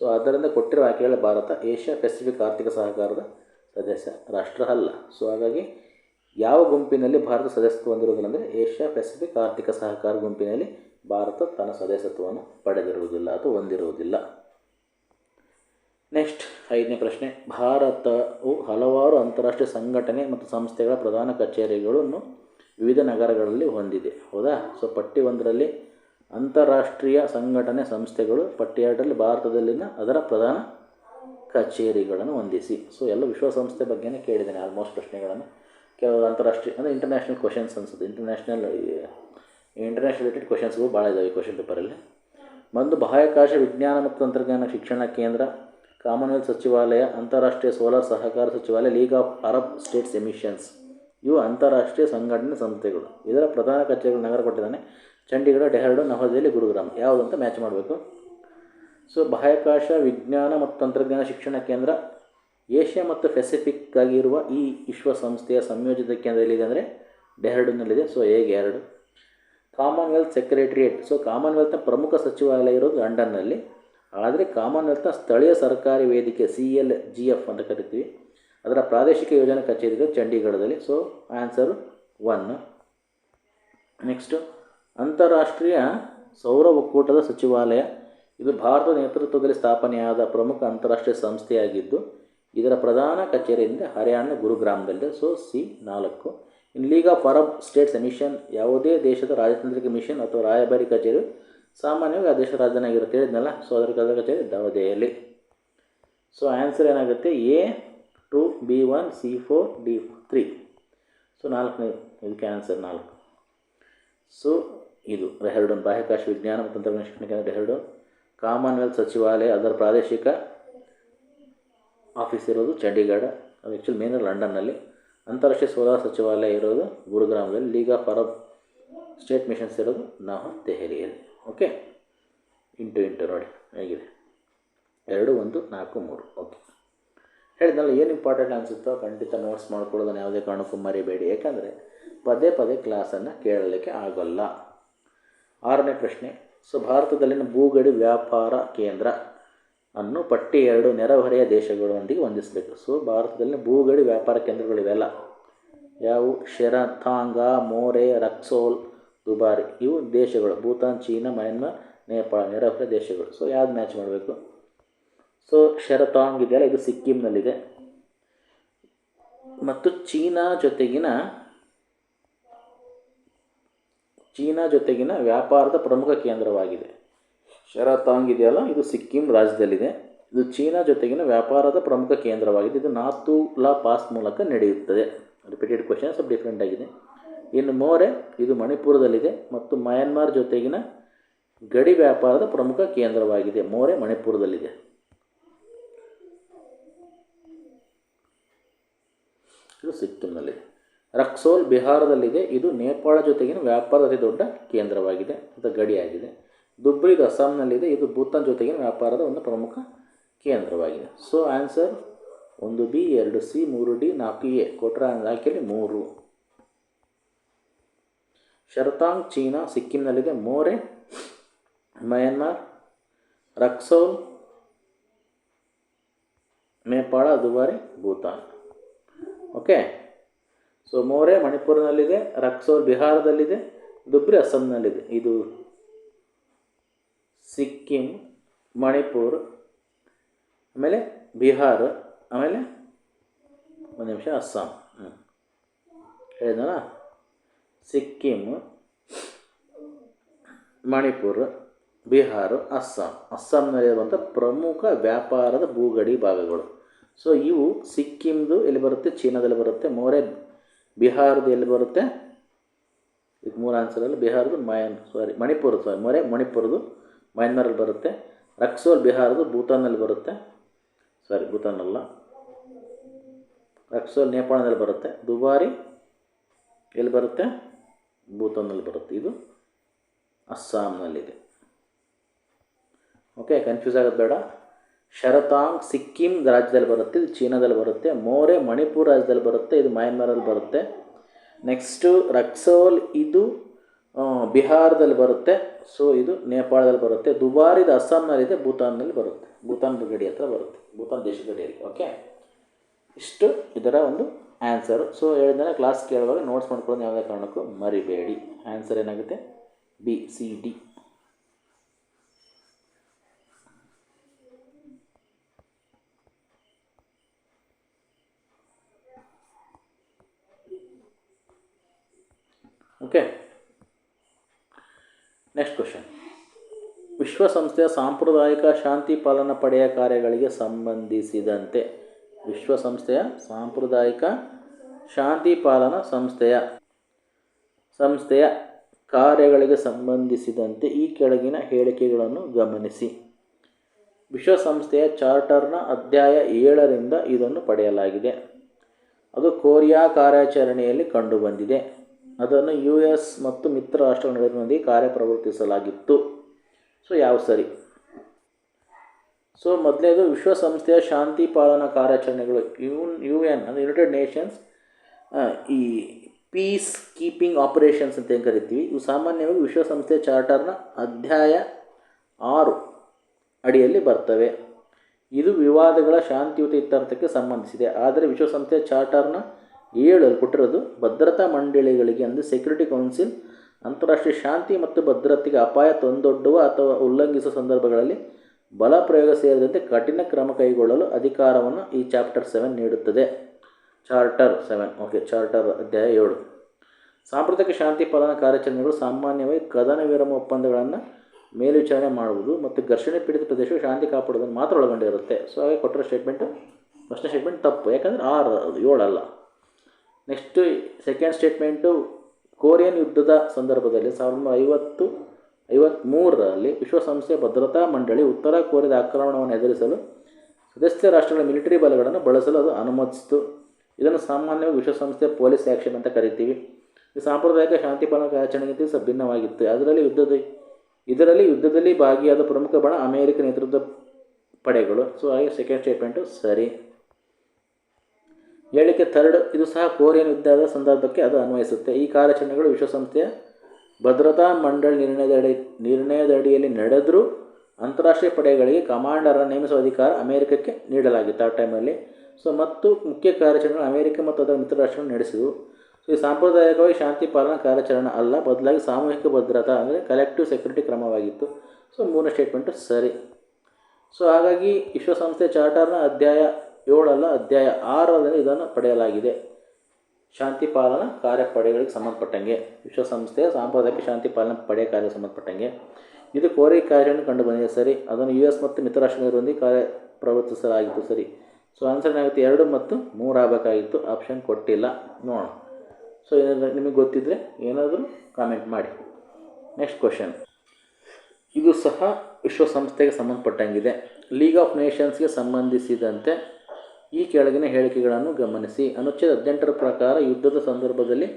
ಸೊ ಆದ್ದರಿಂದ ಕೊಟ್ಟಿರುವ ಆಯ್ಕೆಗಳ ಭಾರತ, ಏಷ್ಯಾ ಪೆಸಿಫಿಕ್ ಆರ್ಥಿಕ ಸಹಕಾರದ ಸದಸ್ಯ ರಾಷ್ಟ್ರ ಅಲ್ಲ ಸೊ ಹಾಗಾಗಿ ಯಾವ ಗುಂಪಿನಲ್ಲಿ ಭಾರತ ಸದಸ್ಯತ್ವ ಹೊಂದಿರುವುದಿಲ್ಲ ಏಷ್ಯಾ ಪೆಸಿಫಿಕ್ ಆರ್ಥಿಕ ಸಹಕಾರ ಗುಂಪಿನಲ್ಲಿ ಭಾರತ ತನ್ನ ಸದಸ್ಯತ್ವವನ್ನು ಪಡೆದಿರುವುದಿಲ್ಲ ಅಥವಾ ಹೊಂದಿರುವುದಿಲ್ಲ. ನೆಕ್ಸ್ಟ್ ಐದನೇ ಪ್ರಶ್ನೆ, ಭಾರತವು ಹಲವಾರು ಅಂತಾರಾಷ್ಟ್ರೀಯ ಸಂಘಟನೆ ಮತ್ತು ಸಂಸ್ಥೆಗಳ ಪ್ರಧಾನ ಕಚೇರಿಗಳನ್ನು ವಿವಿಧ ನಗರಗಳಲ್ಲಿ ಹೊಂದಿದೆ. ಹೌದಾ? ಸೊ ಪಟ್ಟಿ ಒಂದರಲ್ಲಿ ಅಂತಾರಾಷ್ಟ್ರೀಯ ಸಂಘಟನೆ ಸಂಸ್ಥೆಗಳು ಪಟ್ಟಿ ಎರಡರಲ್ಲಿ ಭಾರತದಲ್ಲಿನ ಅದರ ಪ್ರಧಾನ ಕಚೇರಿಗಳನ್ನು ಹೊಂದಿಸಿ. ಸೊ ಎಲ್ಲ ವಿಶ್ವಸಂಸ್ಥೆ ಬಗ್ಗೆನೇ ಕೇಳಿದ್ದೇನೆ ಆಲ್ಮೋಸ್ಟ್ ಪ್ರಶ್ನೆಗಳನ್ನು. ಕೆಲವು ಅಂತಾರಾಷ್ಟ್ರೀಯ, ಅಂದರೆ ಇಂಟರ್ನ್ಯಾಷನಲ್ ಕ್ವಶನ್ಸ್ ಅನ್ಸುತ್ತೆ. ಇಂಟರ್ನ್ಯಾಷನಲ್ ಇಂಟರ್ನ್ಯಾಷನಲ್ ರಿಲೇಟೆಡ್ ಕ್ವಶನ್ಸ್ಗಳು ಭಾಳ ಇದ್ದಾವೆ ಕ್ವಶನ್ ಪೇಪರಲ್ಲಿ ಒಂದು ಬಾಹ್ಯಾಕಾಶ ವಿಜ್ಞಾನ ಮತ್ತು ತಂತ್ರಜ್ಞಾನ ಶಿಕ್ಷಣ ಕೇಂದ್ರ ಕಾಮನ್ವೆಲ್ತ್ ಸಚಿವಾಲಯ, ಅಂತಾರಾಷ್ಟ್ರೀಯ ಸೋಲಾರ್ ಸಹಕಾರ ಸಚಿವಾಲಯ, League of Arab States emissions. ಇವು ಅಂತಾರಾಷ್ಟ್ರೀಯ ಸಂಘಟನೆ ಸಂಸ್ಥೆಗಳು. ಇದರ ಪ್ರಧಾನ ಕಚೇರಿಗಳು ನಗರ ಕೊಟ್ಟಿದ್ದಾನೆ ಚಂಡೀಗಢ ಡೆಹರ್ಡು ನವದೆಹಲಿ, ಗುರುಗ್ರಾಮ್. ಯಾವುದು ಅಂತ ಮ್ಯಾಚ್ ಮಾಡಬೇಕು? ಸೊ ಬಾಹ್ಯಾಕಾಶ ವಿಜ್ಞಾನ ಮತ್ತು ತಂತ್ರಜ್ಞಾನ ಶಿಕ್ಷಣ ಕೇಂದ್ರ, ಏಷ್ಯಾ ಮತ್ತು ಪೆಸಿಫಿಕ್ ಆಗಿರುವ ಈ ವಿಶ್ವಸಂಸ್ಥೆಯ ಸಂಯೋಜಿತ ಕೇಂದ್ರ ಎಲ್ಲಿದೆ ಅಂದರೆ ಡೆಹ್ರಾಡೂನ್ನಲ್ಲಿದೆ ಸೊ ಹೇಗೆ ಎರಡು? Commonwealth secretariat. ಸೊ ಕಾಮನ್ವೆಲ್ತ್ನ ಪ್ರಮುಖ ಸಚಿವಾಲಯ ಇರೋದು ಲಂಡನ್ನಲ್ಲಿ. ಆದರೆ ಕಾಮನ್ವೆಲ್ತ್ನ ಸ್ಥಳೀಯ ಸರ್ಕಾರಿ ವೇದಿಕೆ ಸಿ ಎಲ್ ಜಿ ಎಫ್ ಅಂತ ಕರಿತೀವಿ. ಅದರ ಪ್ರಾದೇಶಿಕ ಯೋಜನಾ ಕಚೇರಿ ಇದೆ ಚಂಡೀಗಢದಲ್ಲಿ. ಸೊ ಆನ್ಸರು ಒನ್ ನೆಕ್ಸ್ಟು ಅಂತಾರಾಷ್ಟ್ರೀಯ ಸೌರ ಒಕ್ಕೂಟದ ಸಚಿವಾಲಯ. ಇದು ಭಾರತದ ನೇತೃತ್ವದಲ್ಲಿ ಸ್ಥಾಪನೆಯಾದ ಪ್ರಮುಖ ಅಂತಾರಾಷ್ಟ್ರೀಯ ಸಂಸ್ಥೆಯಾಗಿದ್ದು, ಇದರ ಪ್ರಧಾನ ಕಚೇರಿಯಿಂದ ಹರಿಯಾಣ ಗುರುಗ್ರಾಮದಲ್ಲಿದೆ. ಸೊ ಸಿ ನಾಲ್ಕು. In League of Arab States mission ಯಾವುದೇ ದೇಶದ ರಾಜತಾಂತ್ರಿಕ ಮಿಷನ್ ಅಥವಾ ರಾಯಭಾರಿ ಕಚೇರಿ ಸಾಮಾನ್ಯವಾಗಿ ಆ ದೇಶ ರಾಜನಾಗಿರುತ್ತೆ ಹೇಳಿದ್ನಲ್ಲ ಸೊ ಅದರ ಕದ ಕಚೇರಿ ನವದೆಹಲಿ ಸೊ ಆನ್ಸರ್ ಏನಾಗುತ್ತೆ? A two B one C four D three so ನಾಲ್ಕನೇ, ಇದಕ್ಕೆ ಆನ್ಸರ್ ನಾಲ್ಕು. ಸೊ ಇದು ಡೆಹರ್ಡೋನ್ ಬಾಹ್ಯಾಕಾಶ ವಿಜ್ಞಾನ ಮತ್ತು ತಂತ್ರಜ್ಞಾನ ಶಿಕ್ಷಣ ಕೇಂದ್ರ ಡೆಹರ್ಡೋನ್ ಕಾಮನ್ವೆಲ್ತ್ ಸಚಿವಾಲಯ, ಅದರ ಪ್ರಾದೇಶಿಕ ಆಫೀಸ್ ಇರೋದು ಚಂಡೀಗಢ. ಅದು ಆ್ಯಕ್ಚುಲಿ ಮೇನ್ ಲಂಡನ್ನಲ್ಲಿ. ಅಂತಾರಾಷ್ಟ್ರೀಯ ಸೋಲಾರ್ ಸಚಿವಾಲಯ ಇರೋದು ಗುರುಗ್ರಾಮದಲ್ಲಿ. League of Arab State missions ಇರೋದು ನಾವು ದೆಹಲಿಯಲ್ಲಿ ಓಕೆ ಇಂಟು ಇಂಟು ನೋಡಿ. ಹೇಗಿದೆ? ಎರಡು, ಒಂದು, ನಾಲ್ಕು, ಮೂರು. ಓಕೆ ಹೇಳಿದ್ನಲ್ಲ, ಏನು ಇಂಪಾರ್ಟೆಂಟ್ ಅನಿಸುತ್ತೋ ಖಂಡಿತ ನೋಟ್ಸ್ ಮಾಡ್ಕೊಳ್ಳೋದನ್ನು ಯಾವುದೇ ಕಾರಣಕ್ಕೂ ಮರಿಬೇಡಿ. ಯಾಕಂದರೆ ಪದೇ ಪದೇ ಕ್ಲಾಸನ್ನು ಕೇಳಲಿಕ್ಕೆ ಆಗೋಲ್ಲ. ಆರನೇ ಪ್ರಶ್ನೆ, ಸೊ ಭಾರತದಲ್ಲಿನ ಭೂಗಡಿ ವ್ಯಾಪಾರ ಕೇಂದ್ರ ಅನ್ನು ಪಟ್ಟಿ ಎರಡು ನೆರೆಹೊರೆಯ ದೇಶಗಳೊಂದಿಗೆ ಹೊಂದಿಸಬೇಕು. ಸೊ ಭಾರತದಲ್ಲಿನ ಭೂಗಡಿ ವ್ಯಾಪಾರ ಕೇಂದ್ರಗಳಿವೆಲ್ಲ. ಯಾವು? ಶೆರಥಾಂಗ, ಮೋರೆ, ರಕ್ಸೋಲ್ ದುಬಾರಿ. ಇವು ದೇಶಗಳು. ಭೂತಾನ್, ಚೀನಾ, ಮಯನ್ಮಾರ್, ನೇಪಾಳ ನೆರೆಹೊರೆ ದೇಶಗಳು. ಸೊ ಯಾವ್ದು ಮ್ಯಾಚ್ ಮಾಡಬೇಕು? ಸೊ ಶರತಾಂಗ್ ಇದೆಯಲ್ಲ ಇದು ಸಿಕ್ಕಿಂನಲ್ಲಿದೆ. ಮತ್ತು ಚೀನಾ ಜೊತೆಗಿನ ಚೀನಾ ಜೊತೆಗಿನ ವ್ಯಾಪಾರದ ಪ್ರಮುಖ ಕೇಂದ್ರವಾಗಿದೆ. ಶರತಾಂಗ್ ಇದೆಯಲ್ಲ ಇದು ಸಿಕ್ಕಿಂ ರಾಜ್ಯದಲ್ಲಿದೆ. ಇದು ಚೀನಾ ಜೊತೆಗಿನ ವ್ಯಾಪಾರದ ಪ್ರಮುಖ ಕೇಂದ್ರವಾಗಿದೆ. ಇದು ನಾತುಲಾ ಪಾಸ್ ಮೂಲಕ ನಡೆಯುತ್ತದೆ. ರಿಪೀಟೆಡ್ ಕ್ವಶನ್ ಸ್ವಲ್ಪ ಡಿಫ್ರೆಂಟ್ ಆಗಿದೆ. ಇನ್ನು ಮೋರೆ, ಇದು ಮಣಿಪುರದಲ್ಲಿದೆ ಮತ್ತು ಮಯನ್ಮಾರ್ ಜೊತೆಗಿನ ಗಡಿ ವ್ಯಾಪಾರದ ಪ್ರಮುಖ ಕೇಂದ್ರವಾಗಿದೆ. ಮೋರೆ ಮಣಿಪುರದಲ್ಲಿದೆ. ಇದು ಸಿಕ್ಕಿಂನಲ್ಲಿದೆ ರಕ್ಸೋಲ್ ಬಿಹಾರದಲ್ಲಿದೆ. ಇದು ನೇಪಾಳ ಜೊತೆಗಿನ ವ್ಯಾಪಾರದ ಅತಿ ದೊಡ್ಡ ಕೇಂದ್ರವಾಗಿದೆ ಅಥವಾ ಗಡಿಯಾಗಿದೆ. ದುಬ್ರಿ ಇದು ಅಸ್ಸಾಂನಲ್ಲಿದೆ. ಇದು ಭೂತಾನ್ ಜೊತೆಗಿನ ವ್ಯಾಪಾರದ ಒಂದು ಪ್ರಮುಖ ಕೇಂದ್ರವಾಗಿದೆ. ಸೊ ಆನ್ಸರ್ ಒಂದು ಬಿ, ಎರಡು ಸಿ, ಮೂರು ಡಿ, ನಾಲ್ಕು ಎ, ಕೊಟ್ರ ಆಯ್ಕೆಯಲ್ಲಿ ಮೂರು. Sherathang China ಸಿಕ್ಕಿಂನಲ್ಲಿದೆ Moreh Myanmar Raxaul Nepal Dhubri Bhutan okay so Moreh ಮಣಿಪುರನಲ್ಲಿದೆ Raxaul ಬಿಹಾರದಲ್ಲಿದೆ ದುಬ್ರಿ ಅಸ್ಸಾಂನಲ್ಲಿದೆ ಇದು ಸಿಕ್ಕಿಂ ಮಣಿಪುರ್ ಆಮೇಲೆ ಬಿಹಾರ ಆಮೇಲೆ ಒಂದು ನಿಮಿಷ ಅಸ್ಸಾಂ ಹ್ಞೂ ಸಿಕ್ಕಿಂ, ಮಣಿಪುರ, ಬಿಹಾರ, ಅಸ್ಸಾಂ. ಅಸ್ಸಾಂನಲ್ಲಿರುವಂಥ ಪ್ರಮುಖ ವ್ಯಾಪಾರದ ಭೂಗಡಿ ಭಾಗಗಳು. ಸೊ ಇವು ಸಿಕ್ಕಿಂದು ಎಲ್ಲಿ ಬರುತ್ತೆ? ಚೀನಾದಲ್ಲಿ ಬರುತ್ತೆ. ಮೋರೆ ಬಿಹಾರದ ಎಲ್ಲಿ ಬರುತ್ತೆ? ಇದು ಮೂರು ಆನ್ಸರಲ್ಲಿ ಬಿಹಾರದ್ದು ಮಯನ್ ಸಾರಿ ಮಣಿಪುರ ಸಾರಿ ಮೊರೆ ಮಣಿಪುರದು ಮಯನ್ಮಾರಲ್ಲಿ ಬರುತ್ತೆ. ರಕ್ಸೋಲ್ ಬಿಹಾರದು ಭೂತಾನಲ್ಲಿ ಬರುತ್ತೆ. ಸಾರಿ ಭೂತಾನಲ್ಲ ರಕ್ಸೋಲ್ ನೇಪಾಳದಲ್ಲಿ ಬರುತ್ತೆ. ದುಬಾರಿ ಎಲ್ಲಿ ಬರುತ್ತೆ? ಭೂತಾನ್ನಲ್ಲಿ ಬರುತ್ತೆ. ಇದು ಅಸ್ಸಾಂನಲ್ಲಿದೆ. ಓಕೆ ಕನ್ಫ್ಯೂಸ್ ಆಗೋದು ಬೇಡ. ಶರತಾಂಗ್ ಸಿಕ್ಕಿಂ ರಾಜ್ಯದಲ್ಲಿ ಬರುತ್ತೆ, ಇದು ಚೀನಾದಲ್ಲಿ ಬರುತ್ತೆ, ಮೋರೆ ಮಣಿಪುರ ರಾಜ್ಯದಲ್ಲಿ ಬರುತ್ತೆ, ಇದು ಮಯನ್ಮಾರಲ್ಲಿ ಬರುತ್ತೆ. ನೆಕ್ಸ್ಟು ರಕ್ಸೋಲ್ ಇದು ಬಿಹಾರದಲ್ಲಿ ಬರುತ್ತೆ ಸೊ ಇದು ನೇಪಾಳದಲ್ಲಿ ಬರುತ್ತೆ ದುಬಾರಿದು ಅಸ್ಸಾಂನಲ್ಲಿದೆ, ಭೂತಾನ್ನಲ್ಲಿ ಬರುತ್ತೆ, ಭೂತಾನ್ ಗಡಿ ಹತ್ರ ಬರುತ್ತೆ, ಭೂತಾನ್ ದೇಶದ ಗಡಿಯಲ್ಲಿ ಓಕೆ ಇಷ್ಟು ಇದರ ಒಂದು ಆನ್ಸರು ಸೊ ಹೇಳಿದ್ರೆ ಕ್ಲಾಸ್ ಕೇಳುವಾಗ ನೋಟ್ಸ್ ಮಾಡ್ಕೊಳ್ಳೋದು ಯಾವುದೇ ಕಾರಣಕ್ಕೂ ಮರಿಬೇಡಿ. ಆನ್ಸರ್ ಏನಾಗುತ್ತೆ? B C D okay next question ವಿಶ್ವಸಂಸ್ಥೆಯ ಸಾಂಪ್ರದಾಯಿಕ ಶಾಂತಿ ಪಾಲನಾ ಪಡೆಯ ಕಾರ್ಯಗಳಿಗೆ ಸಂಬಂಧಿಸಿದಂತೆ ವಿಶ್ವಸಂಸ್ಥೆಯ ಸಾಂಪ್ರದಾಯಿಕ ಶಾಂತಿ ಪಾಲನಾ ಸಂಸ್ಥೆಯ ಸಂಸ್ಥೆಯ ಕಾರ್ಯಗಳಿಗೆ ಸಂಬಂಧಿಸಿದಂತೆ ಈ ಕೆಳಗಿನ ಹೇಳಿಕೆಗಳನ್ನು ಗಮನಿಸಿ. ವಿಶ್ವಸಂಸ್ಥೆಯ ಚಾರ್ಟರ್ನ ಅಧ್ಯಾಯ ಏಳರಿಂದ ಇದನ್ನು ಪಡೆಯಲಾಗಿದೆ. ಅದು ಕೊರಿಯಾ ಕಾರ್ಯಾಚರಣೆಯಲ್ಲಿ ಕಂಡುಬಂದಿದೆ. ಅದನ್ನು ಯು ಎಸ್ ಮತ್ತು ಮಿತ್ರ ರಾಷ್ಟ್ರಗಳ ನಡುವಿನೊಂದಿಗೆ ಕಾರ್ಯಪ್ರವರ್ತಿಸಲಾಗಿತ್ತು. ಸೊ, ಯಾವ ಸರಿ? ಸೊ ಮೊದಲನೇದು ವಿಶ್ವಸಂಸ್ಥೆಯ ಶಾಂತಿ ಪಾಲನಾ ಕಾರ್ಯಾಚರಣೆಗಳು. ಯು ಯು ಎನ್ ಅಂದರೆ ಯುನೈಟೆಡ್ ನೇಷನ್ಸ್ ಈ ಪೀಸ್ ಕೀಪಿಂಗ್ ಆಪರೇಷನ್ಸ್ ಅಂತ ಏನು ಕರಿತೀವಿ? ಇವು ಸಾಮಾನ್ಯವಾಗಿ ವಿಶ್ವಸಂಸ್ಥೆಯ ಚಾರ್ಟರ್ನ ಅಧ್ಯಾಯ ಆರು ಅಡಿಯಲ್ಲಿ ಬರ್ತವೆ. ಇದು ವಿವಾದಗಳ ಶಾಂತಿಯುತ ಇತ್ಯರ್ಥಕ್ಕೆ ಸಂಬಂಧಿಸಿದೆ. ಆದರೆ ವಿಶ್ವಸಂಸ್ಥೆಯ ಚಾರ್ಟರ್ನ ಏಳಲ್ಲಿ ಕೊಟ್ಟಿರೋದು ಭದ್ರತಾ ಮಂಡಳಿಗಳಿಗೆ, ಅಂದರೆ ಸೆಕ್ಯೂರಿಟಿ ಕೌನ್ಸಿಲ್ ಅಂತಾರಾಷ್ಟ್ರೀಯ ಶಾಂತಿ ಮತ್ತು ಭದ್ರತೆಗೆ ಅಪಾಯ ತಂದೊಡ್ಡುವ ಅಥವಾ ಉಲ್ಲಂಘಿಸುವ ಸಂದರ್ಭಗಳಲ್ಲಿ ಬಲ ಪ್ರಯೋಗ ಸೇರಿದಂತೆ ಕಠಿಣ ಕ್ರಮ ಕೈಗೊಳ್ಳಲು ಅಧಿಕಾರವನ್ನು ಈ ಚಾಪ್ಟರ್ ಸೆವೆನ್ ನೀಡುತ್ತದೆ. ಚಾರ್ಟರ್ ಸೆವೆನ್ ಓಕೆ ಚಾರ್ಟರ್ ಅಧ್ಯಾಯ ಏಳು. ಸಾಂಪ್ರದಾಯಿಕ ಶಾಂತಿ ಪಾಲನಾ ಕಾರ್ಯಾಚರಣೆಗಳು ಸಾಮಾನ್ಯವಾಗಿ ಕದನ ವಿರಮ ಒಪ್ಪಂದಗಳನ್ನು ಮೇಲ್ವಿಚಾರಣೆ ಮಾಡುವುದು ಮತ್ತು ಘರ್ಷಣೆ ಪೀಡಿತ ಪ್ರದೇಶವು ಶಾಂತಿ ಕಾಪಾಡುವುದನ್ನು ಮಾತ್ರ ಒಳಗೊಂಡಿರುತ್ತೆ. ಸೊ ಹಾಗೆ ಕೊಟ್ಟಿರೋ ಸ್ಟೇಟ್ಮೆಂಟು ಫಸ್ಟ್ನೇ ಸ್ಟೇಟ್ಮೆಂಟ್ ತಪ್ಪು, ಯಾಕಂದರೆ ಆರು ಅದು ಏಳಲ್ಲ ನೆಕ್ಸ್ಟ್ ಸೆಕೆಂಡ್ ಸ್ಟೇಟ್ಮೆಂಟು ಕೊರಿಯನ್ ಯುದ್ಧದ ಸಂದರ್ಭದಲ್ಲಿ ಸಾವಿರದ ಒಂಬೈನೂರ ಐವತ್ತು ಐವತ್ತ್ಮೂರರಲ್ಲಿ ವಿಶ್ವಸಂಸ್ಥೆ ಭದ್ರತಾ ಮಂಡಳಿ ಉತ್ತರ ಕೋರಿದ ಆಕ್ರಮಣವನ್ನು ಎದುರಿಸಲು ಸದಸ್ಯ ರಾಷ್ಟ್ರಗಳ ಮಿಲಿಟರಿ ಬಲಗಳನ್ನು ಬಳಸಲು ಅದು ಅನುಮತಿಸಿತು. ಇದನ್ನು ಸಾಮಾನ್ಯವಾಗಿ ವಿಶ್ವಸಂಸ್ಥೆ ಪೊಲೀಸ್ ಆ್ಯಕ್ಷನ್ ಅಂತ ಕರಿತೀವಿ. ಈ ಸಾಂಪ್ರದಾಯಿಕ ಶಾಂತಿ ಪಾಲನಾ ಕಾರ್ಯಾಚರಣೆಗಿಂತ ಸಹ ಭಿನ್ನವಾಗಿತ್ತು. ಅದರಲ್ಲಿ ಯುದ್ಧದ, ಇದರಲ್ಲಿ ಯುದ್ಧದಲ್ಲಿ ಭಾಗಿಯಾದ ಪ್ರಮುಖ ಬಣ ಅಮೆರಿಕ ನೇತೃತ್ವದ ಪಡೆಗಳು. ಸೊ ಹಾಗೆ ಸೆಕೆಂಡ್ ಸ್ಟೇಟ್ಮೆಂಟು ಸರಿ. ಹೇಳಿಕೆ ಥರ್ಡ್ ಇದು ಸಹ ಕೊರಿಯನ್ ಯುದ್ಧದ ಸಂದರ್ಭಕ್ಕೆ ಅದು ಅನ್ವಯಿಸುತ್ತೆ. ಈ ಕಾರ್ಯಾಚರಣೆಗಳು ವಿಶ್ವಸಂಸ್ಥೆಯ ಭದ್ರತಾ ಮಂಡಳಿ ನಿರ್ಣಯದಡಿ, ನಿರ್ಣಯದಡಿಯಲ್ಲಿ ನಡೆದರೂ ಅಂತಾರಾಷ್ಟ್ರೀಯ ಪಡೆಗಳಿಗೆ ಕಮಾಂಡರನ್ನು ನೇಮಿಸುವ ಅಧಿಕಾರ ಅಮೆರಿಕಕ್ಕೆ ನೀಡಲಾಗಿತ್ತು ಆ ಟೈಮಲ್ಲಿ. ಸೊ, ಮತ್ತು ಮುಖ್ಯ ಕಾರ್ಯಾಚರಣೆಗಳು ಅಮೆರಿಕ ಮತ್ತು ಅದರ ಮಿತ್ರ ರಾಷ್ಟ್ರಗಳು ನಡೆಸಿದವು. ಸೊ, ಈ ಸಾಂಪ್ರದಾಯಿಕವಾಗಿ ಶಾಂತಿ ಪಾಲನಾ ಕಾರ್ಯಾಚರಣೆ ಅಲ್ಲ, ಬದಲಾಗಿ ಸಾಮೂಹಿಕ ಭದ್ರತಾ ಅಂದರೆ ಕಲೆಕ್ಟಿವ್ ಸೆಕ್ಯೂರಿಟಿ ಕ್ರಮವಾಗಿತ್ತು. ಸೊ, ಮೂರನೇ ಸ್ಟೇಟ್ಮೆಂಟು ಸರಿ. ಸೊ, ಹಾಗಾಗಿ ವಿಶ್ವಸಂಸ್ಥೆ ಚಾರ್ಟರ್ನ ಅಧ್ಯಾಯ ಏಳಲ್ಲ, ಅಧ್ಯಾಯ ಆರರಲ್ಲಿ ಇದನ್ನು ಪಡೆಯಲಾಗಿದೆ. ಶಾಂತಿ ಪಾಲನಾ ಕಾರ್ಯಪಡೆಗಳಿಗೆ ಸಂಬಂಧಪಟ್ಟಂಗೆ. ವಿಶ್ವಸಂಸ್ಥೆಯ ಸಾಂಪ್ರದಾಯಿಕ ಶಾಂತಿ ಪಾಲನಾ ಪಡೆ ಕಾರ್ಯ ಸಂಬಂಧಪಟ್ಟಂಗೆ. ಇದು ಕೋರಿ ಕಾರ್ಯವನ್ನು ಕಂಡು ಬಂದಿದೆ ಸರಿ. ಅದನ್ನು ಯು ಎಸ್ ಮತ್ತು ಮಿತ್ರ ರಾಷ್ಟ್ರಗಳೊಂದಿಗೆ ಕಾರ್ಯ ಪ್ರವರ್ತಿಸಲಾಗಿತ್ತು ಸರಿ. ಸೊ ಆನ್ಸರ್ ಏನಾಗುತ್ತೆ? ಎರಡು ಮತ್ತು ಮೂರು ಆಗಬೇಕಾಗಿತ್ತು. ಆಪ್ಷನ್ ಕೊಟ್ಟಿಲ್ಲ. ನೋಡೋಣ. ಸೊ ಏನಾದರೂ ನಿಮಗೆ ಗೊತ್ತಿದ್ದರೆ ಏನಾದರೂ ಕಾಮೆಂಟ್ ಮಾಡಿ. ನೆಕ್ಸ್ಟ್ ಕ್ವಶನ್ ಇದು ಸಹ ವಿಶ್ವಸಂಸ್ಥೆಗೆ ಸಂಬಂಧಪಟ್ಟಂಗಿದೆ. ಲೀಗ್ ಆಫ್ ನೇಷನ್ಸ್ಗೆ ಸಂಬಂಧಿಸಿದಂತೆ ಈ ಕೆಳಗಿನ ಹೇಳಿಕೆಗಳನ್ನು ಗಮನಿಸಿ. ಅನುಚ್ಛೇದ ಹದಿನೆಂಟರ ಪ್ರಕಾರ ಯುದ್ಧದ ಸಂದರ್ಭದಲ್ಲಿ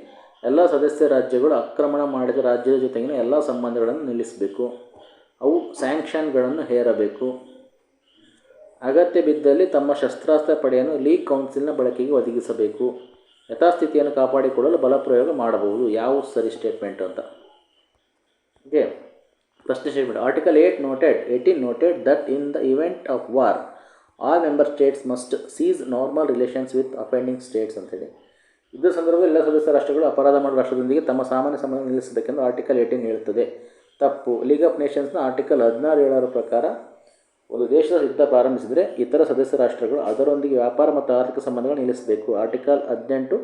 ಎಲ್ಲ ಸದಸ್ಯ ರಾಜ್ಯಗಳು ಆಕ್ರಮಣ ಮಾಡಿದ ರಾಜ್ಯದ ಜೊತೆಗಿನ ಎಲ್ಲ ಸಂಬಂಧಗಳನ್ನು ನಿಲ್ಲಿಸಬೇಕು. ಅವು ಸ್ಯಾಂಕ್ಷನ್ಗಳನ್ನು ಹೇರಬೇಕು. ಅಗತ್ಯ ಬಿದ್ದಲ್ಲಿ ತಮ್ಮ ಶಸ್ತ್ರಾಸ್ತ್ರ ಪಡೆಯನ್ನು ಲೀಗ್ ಕೌನ್ಸಿಲ್ನ ಬಳಕೆಗೆ ಒದಗಿಸಬೇಕು. ಯಥಾಸ್ಥಿತಿಯನ್ನು ಕಾಪಾಡಿಕೊಳ್ಳಲು ಬಲಪ್ರಯೋಗ ಮಾಡಬಹುದು. ಯಾವ ಸರಿ ಸ್ಟೇಟ್ಮೆಂಟ್ ಅಂತ. ಓಕೆ ಪ್ರಶ್ನೆ statement article eight noted, eighteen noted that in the event of war all member states must cease normal relations with offending states ಅಂತೇಳಿ. ಯುದ್ಧ ಸಂದರ್ಭದಲ್ಲಿ ಎಲ್ಲ ಸದಸ್ಯ ರಾಷ್ಟ್ರಗಳು ಅಪರಾಧ ಮಾಡುವ ರಾಷ್ಟ್ರದೊಂದಿಗೆ ತಮ್ಮ ಸಾಮಾನ್ಯ ಸಂಬಂಧ ನಿಲ್ಲಿಸಬೇಕೆಂದು ಆರ್ಟಿಕಲ್ ಏಯ್ಟೀನ್ ಹೇಳುತ್ತದೆ. ತಪ್ಪು. ಲೀಗ್ ಆಫ್ ನೇಷನ್ಸ್ನ ಆರ್ಟಿಕಲ್ ಹದಿನಾರು ಏಳರ ಪ್ರಕಾರ ಒಂದು ದೇಶದ ಯುದ್ಧ ಪ್ರಾರಂಭಿಸಿದರೆ ಇತರ ಸದಸ್ಯ ರಾಷ್ಟ್ರಗಳು ಅದರೊಂದಿಗೆ ವ್ಯಾಪಾರ ಮತ್ತು ಆರ್ಥಿಕ ಸಂಬಂಧಗಳನ್ನು ನಿಲ್ಲಿಸಬೇಕು. ಆರ್ಟಿಕಲ್ ಹದಿನೆಂಟು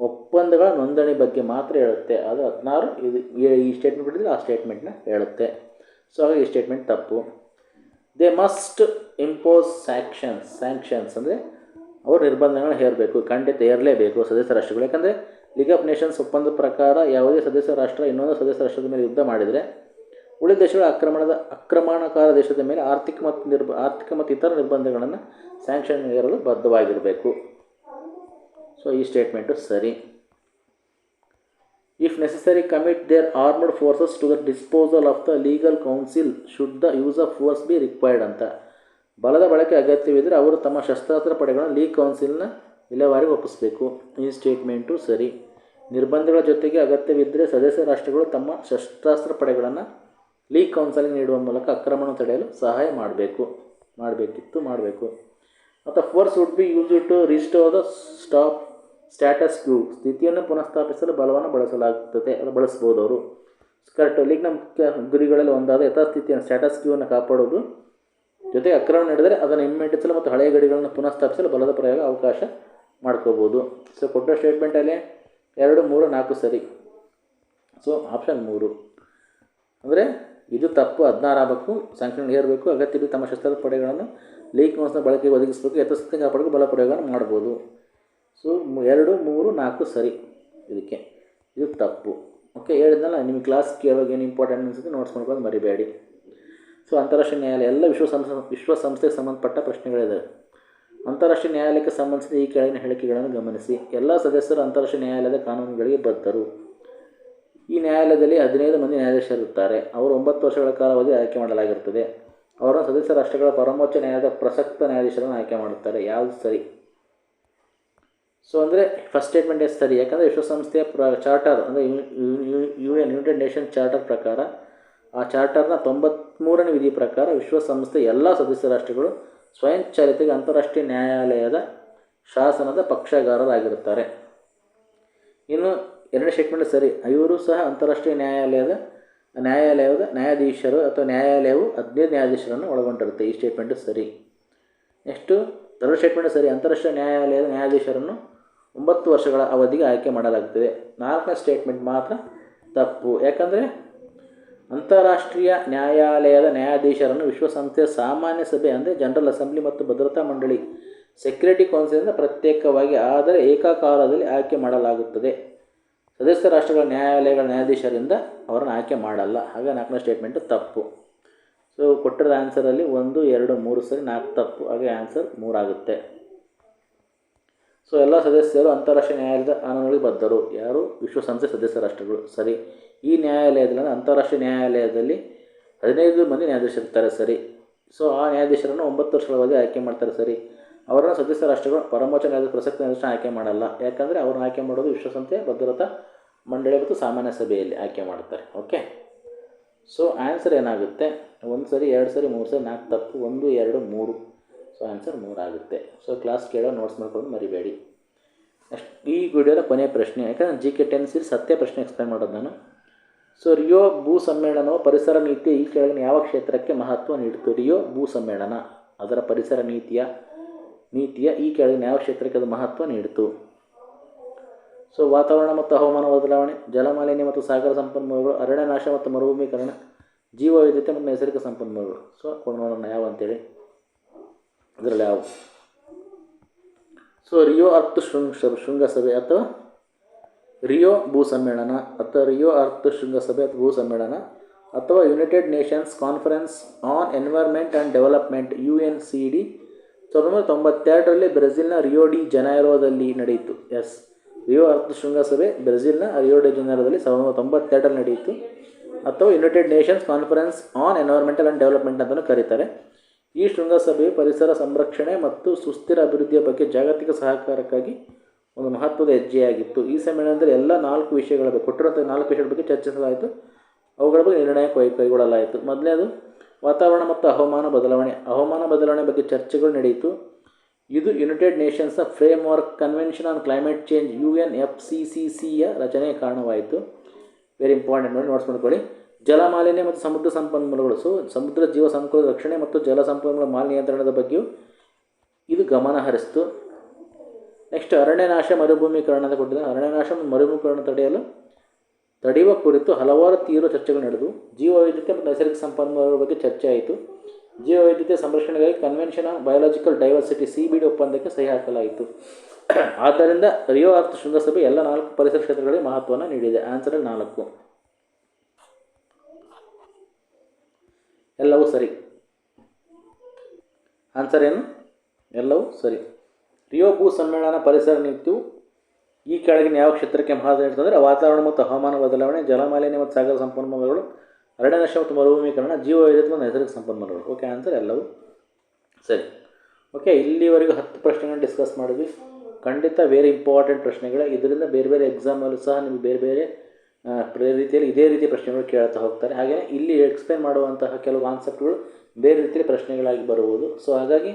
ಒಪ್ಪಂದಗಳ ನೋಂದಣಿ ಬಗ್ಗೆ ಮಾತ್ರ ಹೇಳುತ್ತೆ. ಅದು ಹದಿನಾರು, ಇದು ಈ ಸ್ಟೇಟ್ಮೆಂಟ್ ಬಿಟ್ಟಿದ್ರೆ ಆ ಸ್ಟೇಟ್ಮೆಂಟ್ನ ಹೇಳುತ್ತೆ. ಸೊ ಹಾಗಾಗಿ ಈ ಸ್ಟೇಟ್ಮೆಂಟ್ ತಪ್ಪು. They must impose sanctions sanctions ಅಂದರೆ ಅವರು ನಿರ್ಬಂಧಗಳನ್ನ ಹೇರಬೇಕು, ಖಂಡಿತ ಹೇರಲೇಬೇಕು ಸದಸ್ಯ ರಾಷ್ಟ್ರಗಳು. ಯಾಕಂದರೆ ಲೀಗ್ ಆಫ್ ನೇಷನ್ಸ್ ಒಪ್ಪಂದ ಪ್ರಕಾರ ಯಾವುದೇ ಸದಸ್ಯ ರಾಷ್ಟ್ರ ಇನ್ನೊಂದು ಸದಸ್ಯ ರಾಷ್ಟ್ರದ ಮೇಲೆ ಯುದ್ಧ ಮಾಡಿದರೆ ಉಳಿದ ದೇಶಗಳ ಆಕ್ರಮಣದ, ಆಕ್ರಮಣಕಾರ ದೇಶದ ಮೇಲೆ ಆರ್ಥಿಕ ಮತ್ತು ನಿರ್ಬ, ಆರ್ಥಿಕ ಮತ್ತು ಇತರ ನಿರ್ಬಂಧಗಳನ್ನು ಸ್ಯಾಂಕ್ಷನ್ ಹೇರಲು ಬದ್ಧವಾಗಿರಬೇಕು. ಸೊ ಈ ಸ್ಟೇಟ್ಮೆಂಟು ಸರಿ. If necessary commit their armed forces to the disposal of the legal council should the use of force be required ಅಂತ. ಬಲದ ಬಳಕೆ ಅಗತ್ಯವಿದ್ದರೆ ಅವರು ತಮ್ಮ ಶಸ್ತ್ರಾಸ್ತ್ರ ಪಡೆಗಳನ್ನು ಲೀಗ್ ಕೌನ್ಸಿಲ್ನ ವಿಲೇವಾರಿಗೆ ಒಪ್ಪಿಸಬೇಕು. ಈ ಸ್ಟೇಟ್ಮೆಂಟು ಸರಿ. ನಿರ್ಬಂಧಗಳ ಜೊತೆಗೆ ಅಗತ್ಯವಿದ್ದರೆ ಸದಸ್ಯ ರಾಷ್ಟ್ರಗಳು ತಮ್ಮ ಶಸ್ತ್ರಾಸ್ತ್ರ ಪಡೆಗಳನ್ನು ಲೀಗ್ ಕೌನ್ಸಿಲಿಗೆ ನೀಡುವ ಮೂಲಕ ಅಕ್ರಮಣ ತಡೆಯಲು ಸಹಾಯ ಮಾಡಬೇಕು. ಮಾಡಬೇಕಿತ್ತು, ಮಾಡಬೇಕು. ಮತ್ತು force would be use to restore the stop status quo ಸ್ಥಿತಿಯನ್ನು ಪುನಃಸ್ಥಾಪಿಸಲು ಬಲವನ್ನು ಬಳಸಲಾಗುತ್ತದೆ, ಅದು ಬಳಸ್ಬೋದು ಅವರು ಕರೆಕ್ಟ್ ಲೀಗ್ನ ಮುಖ್ಯ ಗುರಿಗಳಲ್ಲಿ ಒಂದಾದ ಯಥಾಸ್ಥಿತಿಯನ್ನು ಸ್ಟ್ಯಾಟಸ್ ಕ್ಯೂವನ್ನು ಕಾಪಾಡೋದು ಜೊತೆಗೆ ಅಕ್ರಮ ನಡೆದರೆ ಅದನ್ನು ಹಿಮ್ಮೆಟ್ಟಿಸಲು ಮತ್ತು ಹಳೆಯ ಗಡಿಗಳನ್ನು ಪುನಃಸ್ಥಾಪಿಸಲು ಬಲದ ಪ್ರಯೋಗ ಅವಕಾಶ ಮಾಡ್ಕೋಬೋದು ಸೊ ಕೊಟ್ಟ ಸ್ಟೇಟ್ಮೆಂಟಲ್ಲಿ ಎರಡು, ಮೂರು, ನಾಲ್ಕು ಸರಿ. ಸೊ ಆಪ್ಷನ್ ಮೂರು. ಅಂದರೆ ಇದು ತಪ್ಪು, ಹದಿನಾರು ಆಗಬೇಕು ಹೇರಬೇಕು ಏರಬೇಕು ಅಗತ್ಯ ತಮ್ಮ ಶಸ್ತ್ರ ಪಡೆಗಳನ್ನು ಲೀಕ್ ಕೌನ್ಸ್ನ ಬಳಕೆಗೆ ಒದಗಿಸಬೇಕು ಯಥಸ್ಥಿತಿ ಕಾಪಾಡೋಕೆ ಬಲ ಪ್ರಯೋಗ ಮಾಡ್ಬೋದು ಸೊ ಎರಡು, ಮೂರು, ನಾಲ್ಕು ಸರಿ ಇದಕ್ಕೆ. ಇದು ತಪ್ಪು. ಓಕೆ, ಹೇಳಿದ್ನಲ್ಲ ನಿಮ್ಮ ಕ್ಲಾಸ್ ಕೇಳುವಾಗ ಏನು ಇಂಪಾರ್ಟೆಂಟ್ ಅನಿಸುತ್ತೆ ಮಾಡ್ಕೊಂಡು ಮರಿಬೇಡಿ. ಸೊ, ಅಂತಾರಾಷ್ಟ್ರೀಯ ನ್ಯಾಯಾಲಯ, ಎಲ್ಲ ವಿಶ್ವಸಂಸ್ಥೆ ವಿಶ್ವಸಂಸ್ಥೆಗೆ ಸಂಬಂಧಪಟ್ಟ ಪ್ರಶ್ನೆಗಳಿದ್ದಾವೆ ಅಂತಾರಾಷ್ಟ್ರೀಯ ನ್ಯಾಯಾಲಯಕ್ಕೆ ಸಂಬಂಧಿಸಿದ ಈ ಕೆಳಗಿನ ಹೇಳಿಕೆಗಳನ್ನು ಗಮನಿಸಿ. ಎಲ್ಲ ಸದಸ್ಯರು ಅಂತಾರಾಷ್ಟ್ರೀಯ ನ್ಯಾಯಾಲಯದ ಕಾನೂನುಗಳಿಗೆ ಬದ್ಧರು. ಈ ನ್ಯಾಯಾಲಯದಲ್ಲಿ ಹದಿನೈದು ಮಂದಿ ನ್ಯಾಯಾಧೀಶರಿರುತ್ತಾರೆ ಅವರು ಒಂಬತ್ತು ವರ್ಷಗಳ ಕಾಲಾವಧಿ ಆಯ್ಕೆ ಮಾಡಲಾಗಿರುತ್ತದೆ. ಅವರನ್ನು ಸದಸ್ಯ ರಾಷ್ಟ್ರಗಳ ಪರಮೋಚ್ಚ ನ್ಯಾಯದ ಪ್ರಸಕ್ತ ನ್ಯಾಯಾಧೀಶರನ್ನು ಆಯ್ಕೆ ಮಾಡುತ್ತಾರೆ. ಯಾವುದು ಸರಿ? ಸೊ ಅಂದರೆ ಫಸ್ಟ್ ಸ್ಟೇಟ್ಮೆಂಟ್ ಸರಿ. ಯಾಕಂದರೆ ವಿಶ್ವಸಂಸ್ಥೆಯ ಪ್ರ ಚಾರ್ಟರ್ ಅಂದರೆ U N United Nation charter ಪ್ರಕಾರ, ಆ ಚಾರ್ಟರ್ನ ತೊಂಬತ್ತ್ಮೂರನೇ ವಿಧಿ ಪ್ರಕಾರ ವಿಶ್ವಸಂಸ್ಥೆ ಎಲ್ಲ ಸದಸ್ಯ ರಾಷ್ಟ್ರಗಳು ಸ್ವಯಂಚಾಲಿತವಾಗಿ ಅಂತಾರಾಷ್ಟ್ರೀಯ ನ್ಯಾಯಾಲಯದ ಶಾಸನದ ಪಕ್ಷಗಾರರಾಗಿರುತ್ತಾರೆ. ಇನ್ನು ಎರಡನೇ ಸ್ಟೇಟ್ಮೆಂಟ್ ಸರಿ. ಇವರು ಸಹ ಅಂತಾರಾಷ್ಟ್ರೀಯ ನ್ಯಾಯಾಲಯದ ನ್ಯಾಯಾಲಯದ ನ್ಯಾಯಾಧೀಶರು ಅಥವಾ ನ್ಯಾಯಾಲಯವು ಹದಿನೈದು ನ್ಯಾಯಾಧೀಶರನ್ನು ಒಳಗೊಂಡಿರುತ್ತೆ. ಈ ಸ್ಟೇಟ್ಮೆಂಟು ಸರಿ. ನೆಕ್ಸ್ಟು ಎರಡು ಸ್ಟೇಟ್ಮೆಂಟ್ ಸರಿ. ಅಂತಾರಾಷ್ಟ್ರೀಯ ನ್ಯಾಯಾಲಯದ ನ್ಯಾಯಾಧೀಶರನ್ನು ಒಂಬತ್ತು ವರ್ಷಗಳ ಅವಧಿಗೆ ಆಯ್ಕೆ ಮಾಡಲಾಗುತ್ತದೆ. ನಾಲ್ಕನೇ ಸ್ಟೇಟ್ಮೆಂಟ್ ಮಾತ್ರ ತಪ್ಪು. ಯಾಕಂದರೆ ಅಂತಾರಾಷ್ಟ್ರೀಯ ನ್ಯಾಯಾಲಯದ ನ್ಯಾಯಾಧೀಶರನ್ನು ವಿಶ್ವಸಂಸ್ಥೆಯ ಸಾಮಾನ್ಯ ಸಭೆ ಅಂದರೆ ಜನರಲ್ ಅಸೆಂಬ್ಲಿ ಮತ್ತು ಭದ್ರತಾ ಮಂಡಳಿ ಸೆಕ್ಯೂರಿಟಿ ಕೌನ್ಸಿಲಿಂದ ಪ್ರತ್ಯೇಕವಾಗಿ ಆದರೆ ಏಕಕಾಲದಲ್ಲಿ ಆಯ್ಕೆ ಮಾಡಲಾಗುತ್ತದೆ. ಸದಸ್ಯ ರಾಷ್ಟ್ರಗಳ ನ್ಯಾಯಾಲಯಗಳ ನ್ಯಾಯಾಧೀಶರಿಂದ ಅವರನ್ನು ಆಯ್ಕೆ ಮಾಡಲ್ಲ. ಹಾಗೆ ನಾಲ್ಕನೇ ಸ್ಟೇಟ್ಮೆಂಟು ತಪ್ಪು. ಸೊ ಕೊಟ್ಟಿರೋ ಆನ್ಸರಲ್ಲಿ ಒಂದು, ಎರಡು, ಮೂರು ಸರಿ ನಾಲ್ಕು ತಪ್ಪು. ಹಾಗೆ ಆನ್ಸರ್ ಮೂರಾಗುತ್ತೆ. ಸೊ ಎಲ್ಲ ಸದಸ್ಯರು ಅಂತಾರಾಷ್ಟ್ರೀಯ ನ್ಯಾಯಾಲಯದ ಕಾನೂನುಗಳಿಗೆ ಬದ್ಧರು. ಯಾರು? ವಿಶ್ವಸಂಸ್ಥೆ ಸದಸ್ಯ ರಾಷ್ಟ್ರಗಳು. ಸರಿ. ಈ ನ್ಯಾಯಾಲಯದಲ್ಲಿ ಅಂತಾರಾಷ್ಟ್ರೀಯ ನ್ಯಾಯಾಲಯದಲ್ಲಿ ಹದಿನೈದು ಮಂದಿ ನ್ಯಾಯಾಧೀಶರಿರ್ತಾರೆ ಸರಿ. ಸೊ ಆ ನ್ಯಾಯಾಧೀಶರನ್ನು ಒಂಬತ್ತು ವರ್ಷಗಳ ಅವಧಿ ಆಯ್ಕೆ ಮಾಡ್ತಾರೆ. ಸರಿ. ಅವರನ್ನು ಸದಸ್ಯ ರಾಷ್ಟ್ರಗಳು ಪರಮೋಚ್ಚ ನ್ಯಾಯಾಧೀಶ ಪ್ರಸಕ್ತ ನ್ಯಾಯಾಧೀಶ ಆಯ್ಕೆ ಮಾಡಲ್ಲ. ಯಾಕಂದರೆ ಅವ್ರನ್ನ ಆಯ್ಕೆ ಮಾಡೋದು ವಿಶ್ವಸಂಸ್ಥೆ ಭದ್ರತಾ ಮಂಡಳಿ ಮತ್ತು ಸಾಮಾನ್ಯ ಸಭೆಯಲ್ಲಿ ಆಯ್ಕೆ ಮಾಡ್ತಾರೆ. ಓಕೆ ಸೊ ಆನ್ಸರ್ ಏನಾಗುತ್ತೆ? ಒಂದು ಸರಿ ಎರಡು ಸರಿ ಮೂರು ಸರಿ ನಾಲ್ಕು ತಪ್ಪು, ಒಂದು, ಎರಡು, ಮೂರು. ಸೊ ಆನ್ಸರ್ ಮೂರಾಗುತ್ತೆ ಸೊ ಕ್ಲಾಸ್ ಕೇಳೋ ನೋಟ್ಸ್ ಮಾಡ್ಕೊಂಡು ಮರಿಬೇಡಿ. ನೆಕ್ಸ್ಟ್ ಈ ವಿಡಿಯೋದ ಕೊನೆಯ ಪ್ರಶ್ನೆ, ಯಾಕಂದರೆ ಜಿ ಕೆ ಟೆನ್ ಸೀರೀಸ್ ಸತ್ಯ ಪ್ರಶ್ನೆ ಎಕ್ಸ್ಪ್ಲೈನ್ ಮಾಡೋದು ನಾನು. ಸೊ ರಿಯೋ ಭೂ ಸಮ್ಮೇಳನವು ಪರಿಸರ ನೀತಿಯ ಈ ಕೆಳಗಿನ ಯಾವ ಕ್ಷೇತ್ರಕ್ಕೆ ಮಹತ್ವ ನೀಡಿತು ರಿಯೋ ಭೂ ಸಮ್ಮೇಳನ, ಅದರ ಪರಿಸರ ನೀತಿಯ ನೀತಿಯ ಈ ಕೆಳಗಿನ ಯಾವ ಕ್ಷೇತ್ರಕ್ಕೆ ಅದು ಮಹತ್ವ ನೀಡಿತು ಸೊ ವಾತಾವರಣ ಮತ್ತು ಹವಾಮಾನ ಬದಲಾವಣೆ, ಜಲಮಾಲಿನ್ಯ ಮತ್ತು ಸಾಗರ ಸಂಪನ್ಮೂಲಗಳು ಅರಣ್ಯನಾಶ ಮತ್ತು ಮರುಭೂಮೀಕರಣ ಜೀವ ವೈವಿಧ್ಯತೆ ಮತ್ತು ನೈಸರ್ಗಿಕ ಸಂಪನ್ಮೂಲಗಳು. ಸೊ ಕೊಡೋಣ ಯಾವ ಅಂತೇಳಿ ಅದರಲ್ಲಿ ಯಾವು ಸೊ ರಿಯೋ ಅರ್ತ್ ಶೃಂಗ ಶೃಂಗಸಭೆ ಅಥವಾ ರಿಯೋ ಭೂ ಸಮ್ಮೇಳನ ಅಥವಾ ರಿಯೋ ಅರ್ತ್ ಶೃಂಗಸಭೆ ಅಥವಾ ಭೂ ಸಮ್ಮೇಳನ ಅಥವಾ United Nations conference on environment and development U N C D ಸಾವಿರದ ತೊಂಬತ್ತೆರಡರಲ್ಲಿ ಬ್ರೆಜಿಲ್ನ ರಿಯೋ ಡಿ ಜನೈರೋದಲ್ಲಿ ನಡೆಯಿತು. ಎಸ್ ರಿಯೋ ಅರ್ಥ ಶೃಂಗಸಭೆ ಬ್ರೆಜಿಲ್ನ ರಿಯೋ ಡಿ ಜನೈರೋದಲ್ಲಿ ಸಾವಿರದ ಒಂಬೈನೂರ ತೊಂಬತ್ತೆರಡರಲ್ಲಿ ನಡೆಯಿತು. ಅಥವಾ United Nations conference on environmental and development ಅಂತಲೂ ಕರೀತಾರೆ. ಈ ಶೃಂಗಸಭೆಯು ಪರಿಸರ ಸಂರಕ್ಷಣೆ ಮತ್ತು ಸುಸ್ಥಿರ ಅಭಿವೃದ್ಧಿಯ ಬಗ್ಗೆ ಜಾಗತಿಕ ಸಹಕಾರಕ್ಕಾಗಿ ಒಂದು ಮಹತ್ವದ ಹೆಜ್ಜೆಯಾಗಿತ್ತು. ಈ ಸಮ್ಮೇಳನದಲ್ಲಿ ಎಲ್ಲ ನಾಲ್ಕು ವಿಷಯಗಳ ಬಗ್ಗೆ ಕೊಟ್ಟಿರುವಂಥ ನಾಲ್ಕು ವಿಷಯಗಳ ಬಗ್ಗೆ ಚರ್ಚಿಸಲಾಯಿತು. ಅವುಗಳ ಬಗ್ಗೆ ನಿರ್ಣಯ ಕೈ, ಕೈಗೊಳ್ಳಲಾಯಿತು. ಮೊದಲನೇದು, ವಾತಾವರಣ ಮತ್ತು ಹವಾಮಾನ ಬದಲಾವಣೆ. ಹವಾಮಾನ ಬದಲಾವಣೆ ಬಗ್ಗೆ ಚರ್ಚೆಗಳು ನಡೆಯಿತು. ಇದು United ನೇಷನ್ಸ್ನ framework convention on climate change U N F C C ಸಿಯ ರಚನೆಗೆ ಕಾರಣವಾಯಿತು. ವೆರಿ ಇಂಪಾರ್ಟೆಂಟ್ ನೋಡಿ ನೋಟ್ಸ್ ಮಾಡ್ಕೊಳ್ಳಿ. ಜಲ ಮಾಲಿನ್ಯ ಮತ್ತು ಸಮುದ್ರ ಸಂಪನ್ಮೂಲಗಳು. ಸೊ ಸಮುದ್ರ ಜೀವ ಸಂಕುಲದ ರಕ್ಷಣೆ ಮತ್ತು ಜಲ ಸಂಪನ್ಮೂಲ ಮಾಲಿನ್ಯ ನಿಯಂತ್ರಣದ ಬಗ್ಗೆಯೂ ಇದು ಗಮನ ಹರಿಸ್ತು. ನೆಕ್ಸ್ಟ್ ಅರಣ್ಯನಾಶ ಮರುಭೂಮೀಕರಣ ಅಂತ ಕೊಟ್ಟಿದೆ. ಅರಣ್ಯನಾಶ ಮತ್ತು ಮರುಭೂಮೀಕರಣ ತಡೆಯಲು ತಡೆಯುವ ಕುರಿತು ಹಲವಾರು ತೀವ್ರ ಚರ್ಚೆಗಳು ನಡೆದು ಜೀವವೈದ್ಯತೆ ಮತ್ತು ನೈಸರ್ಗಿಕ ಸಂಪನ್ಮೂಲಗಳ ಬಗ್ಗೆ ಚರ್ಚೆ ಆಯಿತು. ಜೀವವೈದ್ಯತೆ ಸಂರಕ್ಷಣೆಗಾಗಿ convention of biological diversity C B D ಒಪ್ಪಂದಕ್ಕೆ ಸಹಿ ಹಾಕಲಾಯಿತು. <coughs> ಆದ್ದರಿಂದ ರಿಯೋ ಅರ್ಥ ಶೃಂಗಸಭೆ ಎಲ್ಲ ನಾಲ್ಕು ಪರಿಸರ ಕ್ಷೇತ್ರಗಳಿಗೆ ಮಹತ್ವವನ್ನು ನೀಡಿದೆ. ಆನ್ಸರ್ ನಾಲ್ಕು. ಎಲ್ಲವೂ ಸರಿ. ಆನ್ಸರ್ ಏನು? ಎಲ್ಲವೂ ಸರಿ. ರಿಯೋ ಭೂ ಸಮ್ಮೇಳನ ಪರಿಸರ ನೀತಿಯು ಈ ಕೆಳಗಿನ ಯಾವ ಕ್ಷೇತ್ರಕ್ಕೆ ಮಹತ್ವ ನೀಡ್ತಂದರೆ ವಾತಾವರಣ ಮತ್ತು ಹವಾಮಾನ ಬದಲಾವಣೆ, ಜಲಮಾಲಿನ್ಯ ಮತ್ತು ಸಾಗರ ಸಂಪನ್ಮೂಲಗಳು ಅರಣ್ಯನಾಶ ಮತ್ತು ಮರುಭೂಮೀಕರಣ ಜೀವ ವೈವಿಧ್ಯತೆ ಮತ್ತು ನೈಸರ್ಗಿಕ ಸಂಪನ್ಮೂಲಗಳು. ಓಕೆ ಆನ್ಸರ್ ಎಲ್ಲವೂ ಸರಿ. ಓಕೆ ಇಲ್ಲಿವರೆಗೂ ಹತ್ತು ಪ್ರಶ್ನೆಗಳನ್ನ ಡಿಸ್ಕಸ್ ಮಾಡಿದ್ವಿ. ಖಂಡಿತ ವೆರಿ ಇಂಪಾರ್ಟೆಂಟ್ ಪ್ರಶ್ನೆಗಳೇ. ಇದರಿಂದ ಬೇರೆ ಬೇರೆ ಎಕ್ಸಾಮಲ್ಲೂ ಸಹ ನಿಮಗೆ ಬೇರೆ ಬೇರೆ ಬೇರೆ ರೀತಿಯಲ್ಲಿ ಇದೇ ರೀತಿಯ ಪ್ರಶ್ನೆಗಳು ಕೇಳ್ತಾ ಹೋಗ್ತಾರೆ. ಹಾಗೆಯೇ ಇಲ್ಲಿ ಎಕ್ಸ್ಪ್ಲೇನ್ ಮಾಡುವಂತಹ ಕೆಲವು ಕಾನ್ಸೆಪ್ಟ್ಗಳು ಬೇರೆ ರೀತಿಯಲ್ಲಿ ಪ್ರಶ್ನೆಗಳಾಗಿ ಬರುವುದು ಸೊ ಹಾಗಾಗಿ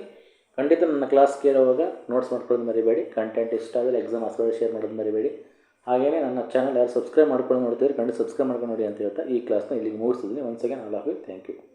ಖಂಡಿತ ನನ್ನ ಕ್ಲಾಸ್ ಕೇಳುವಾಗ ನೋಟ್ಸ್ ಮಾಡ್ಕೊಳ್ಳೋದು ಮರಿಬೇಡಿ. ಕಂಟೆಂಟ್ ಇಷ್ಟ ಆದರೆ ಎಕ್ಸಾಮ್ ಆಸ್ಪರ್ ಶೇರ್ ಮಾಡೋದು ಮರಿಬೇಡಿ. ಹಾಗೆಯೇ ನನ್ನ ಚಾನಲ್ ಯಾರು ಸಬ್ಸ್ಕ್ರೈಬ್ ಮಾಡ್ಕೊಂಡು ನೋಡ್ತಿದ್ರೆ ಖಂಡಿತ ಸಬ್ಸ್ಕ್ರೈಬ್ ಮಾಡ್ಕೊಂಡು ನೋಡಿ ಅಂತ ಹೇಳ್ತಾ ಈ ಕ್ಲಾಸ್ನ ಇಲ್ಲಿಗೆ ಮುಗಿಸಿದ್ದೀನಿ once again all of thank you